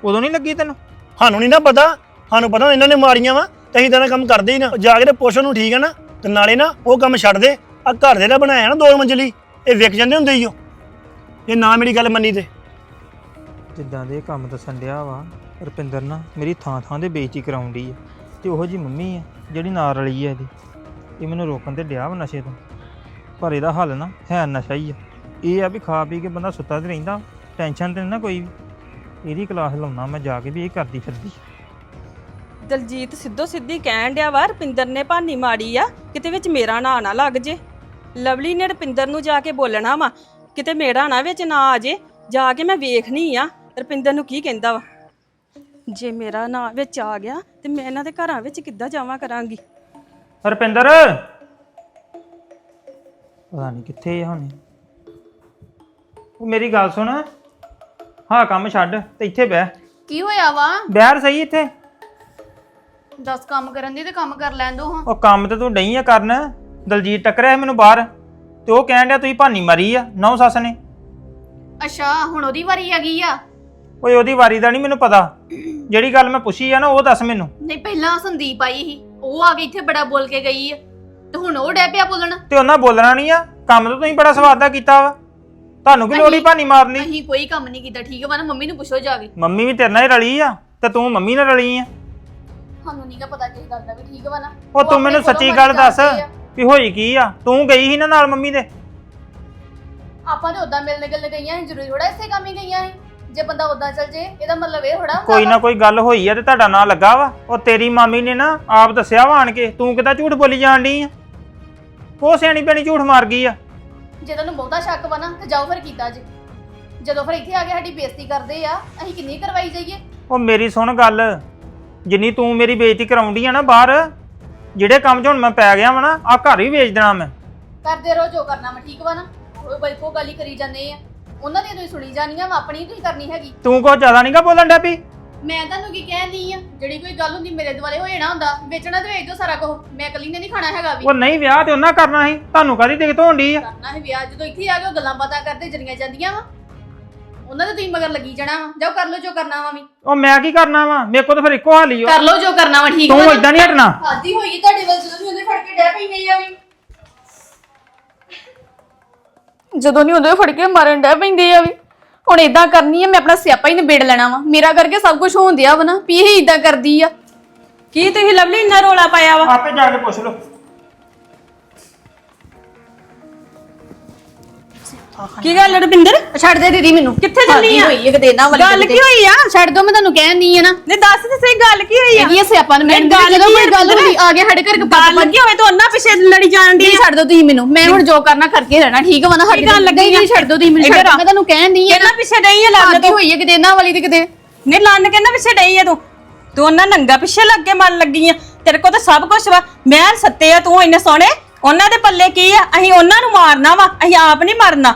ਉਦੋਂ ਨਹੀਂ ਲੱਗੀ ਤੈਨੂੰ? ਸਾਨੂੰ ਨਹੀਂ ਨਾ ਪਤਾ। ਸਾਨੂੰ ਪਤਾ ਇਹਨਾਂ ਨੇ ਮਾਰੀਆਂ ਵਾ ਤੇ ਅਸੀਂ ਤਾਂ ਨਾ ਕੰਮ ਕਰਦੇ ਹੀ ਨਾ। ਜਾ ਕੇ ਤੇ ਪੁੱਛ ਨੂੰ ਠੀਕ ਹੈ ਨਾ ਤੇ ਨਾਲੇ ਨਾ ਉਹ ਕੰਮ ਛੱਡ ਦੇ। ਆ ਘਰ ਦੇ ਦਾ ਬਣਾਇਆ ਨਾ ਦੋ ਮੰਜ਼ਲੀ। ਇਹ ਵਿਕ ਜਾਂਦੇ ਹੁੰਦੇ ਹੀ ਉਹ ਇਹ ਨਾ ਮੇਰੀ ਗੱਲ ਮੰਨੀ ਤੇ। ਜਿੱਦਾਂ ਦੇ ਇਹ ਕੰਮ ਦੱਸਣ ਡਿਆ ਵਾ, ਰੁਪਿੰਦਰ ਨਾ ਮੇਰੀ ਥਾਂ ਥਾਂ ਦੇ ਬੇਇੱਜ਼ਤੀ ਕਰਾਉਣ ਡਈ ਆ, ਤੇ ਉਹੋ ਜੀ ਮੰਮੀ ਆ ਜਿਹੜੀ ਨਾਲ ਰਲੀ ਆ ਇਹਦੀ। ਇਹ ਮੈਨੂੰ ਰੋਕਣ ਤੇ ਡਿਆ ਵਾ ਨਸ਼ੇ ਤੋਂ, ਪਰ ਇਹਦਾ ਹੱਲ ਨਾ ਹੈ ਨਸ਼ਾ ਹੀ ਆ। ਇਹ ਆ ਵੀ ਖਾ ਪੀ ਕੇ ਬੰਦਾ ਸੁੱਤਾ ਤੇ ਰਹਿੰਦਾ, ਟੈਨਸ਼ਨ ਤੇ ਨੀ ਨਾ ਕੋਈ ਵੀ। ਇਹਦੀ ਕਲਾਸ ਲਾਉਣਾ ਮੈਂ ਜਾ ਕੇ ਵੀ ਇਹ ਕਰਦੀ ਫਿਰਦੀ। ਦਲਜੀਤ ਸਿੱਧੋ ਸਿੱਧੀ ਕਹਿਣ ਡਿਆ ਵਾ, ਰਪਿੰਦਰ ਨੇ ਭਾਨੀ ਮਾੜੀ ਆ, ਕਿਤੇ ਵਿੱਚ ਮੇਰਾ ਨਾਂ ਨਾ ਲੱਗ ਜੇ। ਲਵਲੀ ਨੇ ਰਪਿੰਦਰ ਨੂੰ ਜਾ ਕੇ ਬੋਲਣਾ ਵਾ, ਕਿਤੇ ਮੇਰਾ ਨਾ ਵਿੱਚ ਨਾ ਆ ਜੇ, ਜਾ ਕੇ ਮੈਂ ਵੇਖਣੀ ਆ। ਰਪਿੰਦਰ ਨੂੰ ਕੀ ਕਹਿੰਦਾ ਵਾ? ਜੇ ਮੇਰਾ ਨਾਂ ਵਿੱਚ ਆ ਗਿਆ ਤੇ ਮੈਂ ਇਹਨਾਂ ਦੇ ਘਰਾਂ ਵਿੱਚ ਕਿੱਦਾਂ ਜਾਵਾਂ ਕਰਾਂਗੀ? ਰੁਪਿੰਦਰ! ਪਤਾ ਨਹੀਂ ਕਿੱਥੇ ਆ ਹੁਣ। ਉਹ ਮੇਰੀ ਗੱਲ ਸੁਣ। ਹਾਂ ਕੰਮ ਛੱਡ ਤੇ ਇੱਥੇ ਬਹਿ। ਕੀ ਹੋਇਆ ਵਾ? ਬਹਿਰ ਸਹੀ ਇੱਥੇ? ਦੱਸ ਕੰਮ ਕਰਨ ਦੀ ਤੇ ਕੰਮ ਕਰ ਲੈਣ ਦੋ ਹਾਂ। ਉਹ ਕੰਮ ਤੇ ਤੂੰ ਡਈ ਆ ਕਰਨ। ਦਲਜੀਤ ਟੱਕਰਿਆ ਸੀ ਮੈਨੂੰ ਬਾਹਰ ਤੇ ਉਹ ਕਹਿਣ ਡਿਆ ਤੁਸੀਂ ਭਾਨੀ ਮਰੀ ਆ ਨੌ ਸੱਸ ਨੇ। ਅੱਛਾ ਹੁਣ ਉਹਦੀ ਵਾਰੀ ਆ ਗਈ ਆ? ਓਏ ਉਹਦੀ ਵਾਰੀ ਦਾ ਨਹੀਂ ਮੈਨੂੰ ਪਤਾ। ਜਿਹੜੀ ਗੱਲ ਮੈਂ ਪੁੱਛੀ ਆ ਨਾ ਉਹ ਦੱਸ ਮੈਨੂੰ। ਨਹੀਂ ਪਹਿਲਾਂ ਸੰਦੀਪ ਆਈ ਸੀ। ਉਹ ਆ ਕੇ ਇੱਥੇ ਬੜਾ ਬੋਲ ਕੇ ਗਈ ਆ। ਤੇ ਹੁਣ ਉਹ ਡੈ ਪਿਆ ਬੋਲਣ। ਤੇ ਉਹਨਾਂ ਬੋਲਣਾ ਨਹੀਂ ਆ? ਕੰਮ ਤਾਂ ਤੁਸੀਂ ਬੜਾ ਸਵਾਦ ਦਾ ਕੀਤਾ ਵਾ। ਤੁਹਾਨੂੰ ਕੀ ਲੋੜ ਭਾਨੀ ਮਾਰਨ? ਅਸੀਂ ਕੋਈ ਕੰਮ ਨਹੀਂ ਕੀਤਾ ਠੀਕ ਵਾ ਨਾ ਮੰਮੀ ਨੂੰ ਪੁੱਛੋ ਜਾ ਕੇ। ਮੰਮੀ ਵੀ ਤੇਰੇ ਨਾਲ ਹੀ ਰਲੀ ਆ ਤੇ ਤੂੰ ਮੰਮੀ ਨਾਲ ਰਲੀ ਆ। ਸਾਨੂੰ ਨਹੀਂ ਪਤਾ ਕਿਸ ਗੱਲ ਦਾ ਵੀ ਠੀਕ ਵਾ ਨਾ ਉਹ ਤੂੰ ਮੈਨੂੰ ਸੱਚੀ ਗੱਲ ਦੱਸ। ਵੀ ਹੋਈ ਕੀ ਆ? ਤੂੰ ਗਈ ਸੀ ਨਾ ਨਾਲ ਮੰਮੀ ਦੇ? ਆਪਾਂ ਤੇ ਉਦਾਂ ਮਿਲਣ ਗਿਲਣ ਗਈਆਂ ਸੀ ਜ਼ਰੂਰੀ ਥੋੜਾ ਇਸੇ ਕੰਮ ਹੀ ਗਈਆਂ ਸੀ। ਜੇ ਬੰਦਾ ਉਦਾਂ ਚੱਲ ਜੇ ਇਹਦਾ ਮਤਲਬ ਇਹ ਥੋੜਾ ਕੋਈ ਨਾ ਕੋਈ ਗੱਲ ਹੋਈ ਆ ਤੇ ਤੁਹਾਡਾ ਨਾਂ ਲੱਗਾ ਵਾ। ਉਹ ਤੇਰੀ ਮਾਮੀ ਨੇ ਨਾ ਆਪ ਦੱਸਿਆ ਵਾ ਆਣ ਕੇ ਤੂੰ ਕਿਦਾਂ ਝੂਠ ਬੋਲੀ ਜਾਣ ਡਈ ਆ? ਕੋ ਸਿਆਣੀ ਪੈਣੀ ਝੂਠ ਮਾਰ ਗਈ ਆ। ਜੇ ਤੁਹਾਨੂੰ ਬਹੁਤਾ ਸ਼ੱਕ ਵਾ ਨਾ ਤੇ ਜਾਓ ਫਿਰ ਕੀਤਾ ਜੇ। ਜਦੋਂ ਫਿਰ ਇੱਥੇ ਆ ਕੇ ਸਾਡੀ ਬੇਇੱਜ਼ਤੀ ਕਰਦੇ ਆ ਅਸੀਂ ਕਿੰਨੀ ਕਰਵਾਈ ਜਾਈਏ? ਉਹ ਮੇਰੀ ਸੁਣ ਗੱਲ ਜਿੰਨੀ ਤੂੰ ਮੇਰੀ ਬੇਇੱਜ਼ਤੀ ਕਰਾਉਂਦੀ ਆ ਨਾ ਬਾਹਰ ਜਿਹੜੇ ਕੰਮ 'ਚ ਹੁਣ ਮੈਂ ਪੈ ਗਿਆ ਵਾ ਨਾ ਆ ਘਰ ਹੀ ਵੇਚ ਦੇਣਾ ਮੈਂ। ਕਰਦੇ ਰਹੋ ਜੋ ਕਰਨਾ ਮੈਂ ਠੀਕ ਵਾ ਨਾ? ਉਹ ਬਲਕੋ ਗੱਲ ਹੀ ਕਰੀ ਜਾਂਦੇ ਆ। ਉਹਨਾਂ ਦੀ ਤੁਸੀਂ ਸੁਣੀ ਜਾਣੀਆਂ ਵਾ ਆਪਣੀ ਤੁਸੀਂ ਕਰਨੀ ਹੈਗੀ? ਤੂੰ ਕੋ ਜ਼ਿਆਦਾ ਨਹੀਂਗਾ ਬੋਲਣ ਡਿਆ ਪਈ ਮੈਂ ਤੁਹਾਨੂੰ ਕੀ ਕਹਿੰਦੀ ਆ ਜਿਹੜੀ ਕੋਈ ਗੱਲ ਹੁੰਦੀ ਮੇਰੇ ਦੁਆਲੇ ਹੋ ਜਾਣਾ ਹੁੰਦਾ ਵੇਚਣਾ ਤੇ ਵੇਚ ਦਿਓ ਸਾਰਾ ਕੁਝ ਮੈਂ ਇਕੱਲੀ ਨੇ ਨਹੀਂ ਖਾਣਾ ਹੈਗਾ ਵੀ। ਉਹ ਨਹੀਂ ਵਿਆਹ ਤੇ ਉਹਨਾਂ ਕਰਨਾ ਸੀ ਤੁਹਾਨੂੰ ਕਾਦੀ ਦਿੱਕਤ ਹੋਣ ਡਈ ਆ? ਕਰਨਾ ਹੈ ਵਿਆਹ ਜਦੋਂ ਇੱਥੇ ਆ ਕੇ ਉਹ ਗੱਲਾਂ ਬਾਤਾਂ ਕਰਦੇ ਜਰੀਆਂ ਜਾਂਦੀਆਂ ਵਾ। ਉਹਨਾਂ ਦੇ ਤੁਸੀਂ ਮਗਰ ਲੱਗੀ ਜਾਣਾ ਵਾ। ਜਾਓ ਕਰ ਲਓ ਜੋ ਕਰਨਾ ਵਾ ਵੀ। ਉਹ ਮੈਂ ਕੀ ਕਰਨਾ ਵਾ? ਮੇਰੇ ਕੋਲ ਤਾਂ ਫਿਰ ਇੱਕੋ ਹਾਲ ਹੀ ਆ। ਕਰ ਲਓ ਜੋ ਕਰਨਾ ਵਾ ਠੀਕ ਤੂੰ? ਇਦਾਂ ਨਹੀਂ ਹਟਣਾ? ਆਦੀ ਹੋਈ ਤੁਹਾਡੇ ਵੱਲ ਜਦੋਂ ਵੀ ਉਹਨੇ ਫੜ ਕੇ ਡੈ ਪੈਂਦੇ ਆ ਵੀ। ਜਦੋਂ ਨਹੀਂ ਉਹਦੇ ਫੜ ਕੇ ਮਾਰਨ ਡੈ ਪੈਂਦੇ ਆ ਵੀ। ਹੁਣ ਇਦਾਂ ਕਰਨੀ ਆ ਮੈਂ ਆਪਣਾ ਸਿਆਪਾ ਹੀ ਨਿਬੇੜ ਲੈਣਾ ਵਾ। ਮੇਰਾ ਕਰਕੇ ਸਭ ਕੁਝ ਹੋਣ ਦਿਆ ਵਾ ਨਾ ਵੀ ਇਹ ਇਦਾਂ ਕਰਦੀ ਆ। ਕੀ ਤੁਸੀਂ ਲਵਲੀ ਇੰਨਾ ਰੋਲਾ ਪਾਇਆ ਵਾ? ਆਪੇ ਜਾ ਕੇ ਪੁੱਛ ਲਓ। ਕੀ ਗੱਲ ਰੁਪਿੰਦਰ? ਛੱਡ ਦੇ ਦੀਦੀ ਮੈਨੂੰ। ਕਿੱਥੇ ਚੱਲੀ ਆ? ਹੋਈ ਇੱਕ ਦੇਣਾ ਵਾਲੀ ਗੱਲ ਕੀ ਹੋਈ ਆ? ਛੱਡ ਦੋ ਮੈਂ ਤੁਹਾਨੂੰ ਕਹਿਣ ਨਹੀਂ ਆ ਨਾ। ਨੇ ਦੱਸ ਤੇ ਸਹੀ ਗੱਲ ਕੀ ਹੋਈ ਆ? ਆ ਸਿਆਪਾ ਨੇ ਮੈਂ ਨਹੀਂ, ਗੱਲ ਜਦੋਂ ਕੋਈ ਆ ਗੱਲ? ਹੁੰਦੀ ਆ ਗਿਆ ਸਾਡੇ ਘਰ ਗੱਲ ਲੱਗੀ ਹੋਵੇ ਤਾਂ ਉਹਨਾਂ ਪਿੱਛੇ ਲੜੀ ਜਾਣ ਦੀ ਨਹੀਂ ਛੱਡ ਦੋ ਤੁਸੀਂ ਮੈਨੂੰ। ਮੈਂ ਹੁਣ ਜੋ ਕਰਨਾ ਕਰਕੇ ਰਹਿਣਾ ਠੀਕ ਵਾ ਨਾ ਕੀ ਗੱਲ ਲੱਗੀ ਨਹੀਂ ਛੱਡ ਦੋ ਤੁਸੀਂ ਮੈਨੂੰ ਛੱਡ ਆ। ਮੈਂ ਤੁਹਾਨੂੰ ਕਹਿਣ ਨਹੀਂ ਆ ਕਿਹਨਾਂ ਪਿੱਛੇ ਡਈ ਆ ਆਦੀ ਤੂੰ? ਹੋਈ ਹੈ ਕਿਤੇ ਇਹਨਾਂ ਵਾਲੀ ਤੇ ਕਿਤੇ? ਨੇ ਲੰਨ ਕਹਿੰਦਾ ਪਿੱਛੇ ਡਈ ਆ ਤੂੰ? ਤੂੰ ਉਹਨਾਂ ਨੰਗਾ ਪਿੱਛੇ ਲੱਗ ਕੇ ਮਨ ਲੱਗੀ ਆ। ਤੇਰੇ ਕੋਲ ਤਾਂ ਸਭ ਕੁਝ ਵਾ। ਮੈਂ ਸੱਤੇ ਆ ਤੂੰ ਇੰਨੇ ਸੋਹਣੇ। ਉਹਨਾਂ ਦੇ ਪੱਲੇ ਕੀ ਆ? ਅਸੀਂ ਉਹਨਾਂ ਨੂੰ ਮਾਰਨਾ ਵਾ। ਅਸੀਂ ਆਪ ਨਹੀਂ ਮਰਨਾ।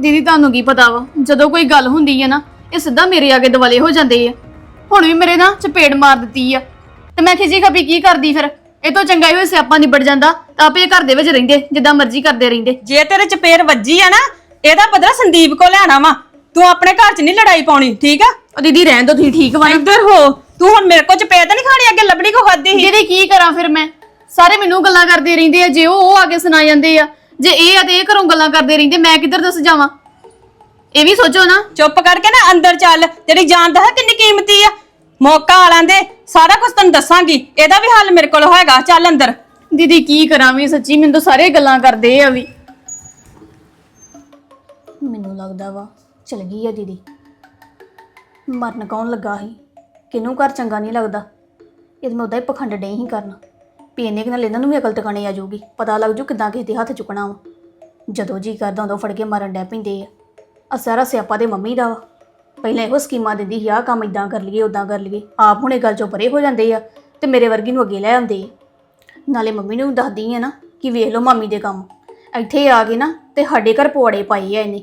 ਦੀਦੀ ਤੁਹਾਨੂੰ ਕੀ ਪਤਾ ਵਾ? ਜਦੋਂ ਕੋਈ ਗੱਲ ਹੁੰਦੀ ਹੈ ਨਾ ਇਹ ਸਿੱਧਾ ਮੇਰੇ ਅੱਗੇ ਦਵਾਲੇ ਹੋ ਜਾਂਦੇ ਆ। ਹੁਣ ਵੀ ਮੇਰੇ ਨਾ ਚਪੇੜ ਮਾਰ ਦਿੱਤੀ ਆ। ਤੇ ਮੈਂ ਖਿਜੀ ਖਪੀ ਕੀ ਕਰਦੀ ਫਿਰ? ਇਹ ਤੋਂ ਚੰਗਾ ਹੀ ਹੋਏ ਸਿਆਪਾ ਨਿਬੜ ਜਾਂਦਾ। ਤਾਂ ਆਪੇ ਘਰ ਦੇ ਵਿੱਚ ਰਹਿੰਦੇ ਜਿੱਦਾਂ ਮਰਜ਼ੀ ਕਰਦੇ ਰਹਿੰਦੇ। ਜੇ ਤੇਰੇ ਚਪੇਰ ਵੱਜੀ ਆ ਨਾ ਇਹਦਾ ਬਦਲਾ ਸੰਦੀਪ ਕੋ ਲੈਣਾ ਵਾ। ਤੂੰ ਆਪਣੇ ਘਰ 'ਚ ਨਹੀਂ ਲੜਾਈ ਪਾਉਣੀ ਠੀਕ ਆ? ਉਹ ਦੀਦੀ ਰਹਿਣ ਦੋ ਤੁਸੀਂ ਠੀਕ ਵਾ ਨਾ। ਇੱਧਰ ਹੋ। ਤੂੰ ਹੁਣ ਮੇਰੇ ਕੋ ਚਪੇੜ ਤਾਂ ਨਹੀਂ ਖਾਣੀ ਅੱਗੇ ਲੱਭੜੀ ਕੋ ਖਾਦੀ ਸੀ? ਦੀਦੀ ਕੀ ਕਰਾਂ ਫਿਰ ਮੈਂ? ਸਾਰੇ ਮੈਨੂੰ ਗੱਲਾਂ ਕਰਦੇ ਰਹਿੰਦੇ ਆ ਜੇ ਉਹ ਉਹ ਆ ਕੇ ਸੁਣਾ ਜਾਂਦੇ ਆ। ਜੇ ਇਹ ਆ ਤੇ ਇਹ ਘਰੋਂ ਗੱਲਾਂ ਕਰਦੇ ਰਹਿੰਦੇ ਮੈਂ ਕਿੱਧਰ ਦੱਸ ਜਾਵਾਂ? ਇਹ ਵੀ ਸੋਚੋ ਨਾ। ਚੁੱਪ ਕਰਕੇ ਨਾ ਅੰਦਰ ਚੱਲ ਤੇਰੀ ਜਾਨ ਦਾ ਕਿੰਨੀ ਕੀਮਤੀ ਆ। ਮੌਕਾ ਆ ਲੈਂਦੇ ਸਾਰਾ ਕੁਝ ਤੈਨੂੰ ਦੱਸਾਂਗੀ ਇਹਦਾ ਵੀ ਹੱਲ ਮੇਰੇ ਕੋਲ ਹੋਏਗਾ ਚੱਲ ਅੰਦਰ। ਦੀਦੀ ਕੀ ਕਰਾਂ ਵੀ ਸੱਚੀ ਮੈਨੂੰ ਤਾਂ ਸਾਰੇ ਗੱਲਾਂ ਕਰਦੇ ਆ ਵੀ। ਮੈਨੂੰ ਲੱਗਦਾ ਵਾ ਚਲ ਗਈ ਆ ਦੀਦੀ। ਮਰਨ ਕੌਣ ਲੱਗਾ ਸੀ? ਕਿਹਨੂੰ ਘਰ ਚੰਗਾ ਨਹੀਂ ਲੱਗਦਾ? ਇਹ ਮੈਂ ਉਹਦਾ ਹੀ ਪਖੰਡ ਡਈ ਹੀ ਕਰਨਾ। ਵੀ ਇਹਨੇ ਕਿ ਨਾਲ ਇਹਨਾਂ ਨੂੰ ਵੀ ਅਕਲ ਟਿਕਾਣੇ ਆ ਜਾਊਗੀ। ਪਤਾ ਲੱਗ ਜੂ ਕਿਦਾਂ ਕਿਸੇ ਦੇ ਹੱਥ ਚੁੱਕਣਾ ਵਾ। ਜਦੋਂ ਜੀ ਕਰਦਾ ਉਦੋਂ ਫੜ ਕੇ ਮਾਰਨ ਡੈ ਪੈਂਦੇ ਆ। ਆ ਸਾਰਾ ਸਿਆਪਾ ਦੇ ਮੰਮੀ ਦਾ ਵਾ। ਪਹਿਲਾਂ ਇਹੋ ਸਕੀਮਾਂ ਦਿੰਦੀ ਸੀ, ਆਹ ਕੰਮ ਇਦਾਂ ਕਰ ਲਈਏ ਉਦਾਂ ਕਰ ਲਈਏ। ਆਪ ਹੁਣੇ ਗੱਲ ਚੋਂ ਪਰੇ ਹੋ ਜਾਂਦੇ ਆ ਤੇ ਮੇਰੇ ਵਰਗੀ ਨੂੰ ਅੱਗੇ ਲੈ ਆਉਂਦੇ ਆ। ਨਾਲੇ ਮੰਮੀ ਨੂੰ ਦੱਸਦੀ ਆ ਨਾ ਕਿ ਵੇਖ ਲਓ ਮਾਮੀ ਦੇ ਕੰਮ। ਇੱਥੇ ਆ ਕੇ ਨਾ ਤੇ ਸਾਡੇ ਘਰ ਪਵਾੜੇ ਪਾਏ ਆ ਇਹਨੇ।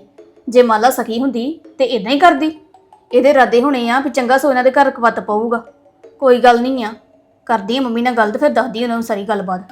ਜੇ ਮਾਲਾ ਸਖੀ ਹੁੰਦੀ ਤੇ ਇਦਾਂ ਹੀ ਕਰਦੀ। ਇਹਦੇ ਇਰਾਦੇ ਹੋਣੇ ਆ ਵੀ ਚੰਗਾ ਸੋ ਇਹਨਾਂ ਦੇ ਘਰ ਕਵਤ ਪਊਗਾ। ਕੋਈ ਗੱਲ ਨਹੀਂ ਆ। ਕਰਦੀ ਆ ਮੰਮੀ ਨਾਲ ਗੱਲ ਤੇ ਫਿਰ ਦੱਸਦੀ ਉਹਨਾਂ ਨੂੰ ਸਾਰੀ ਗੱਲਬਾਤ।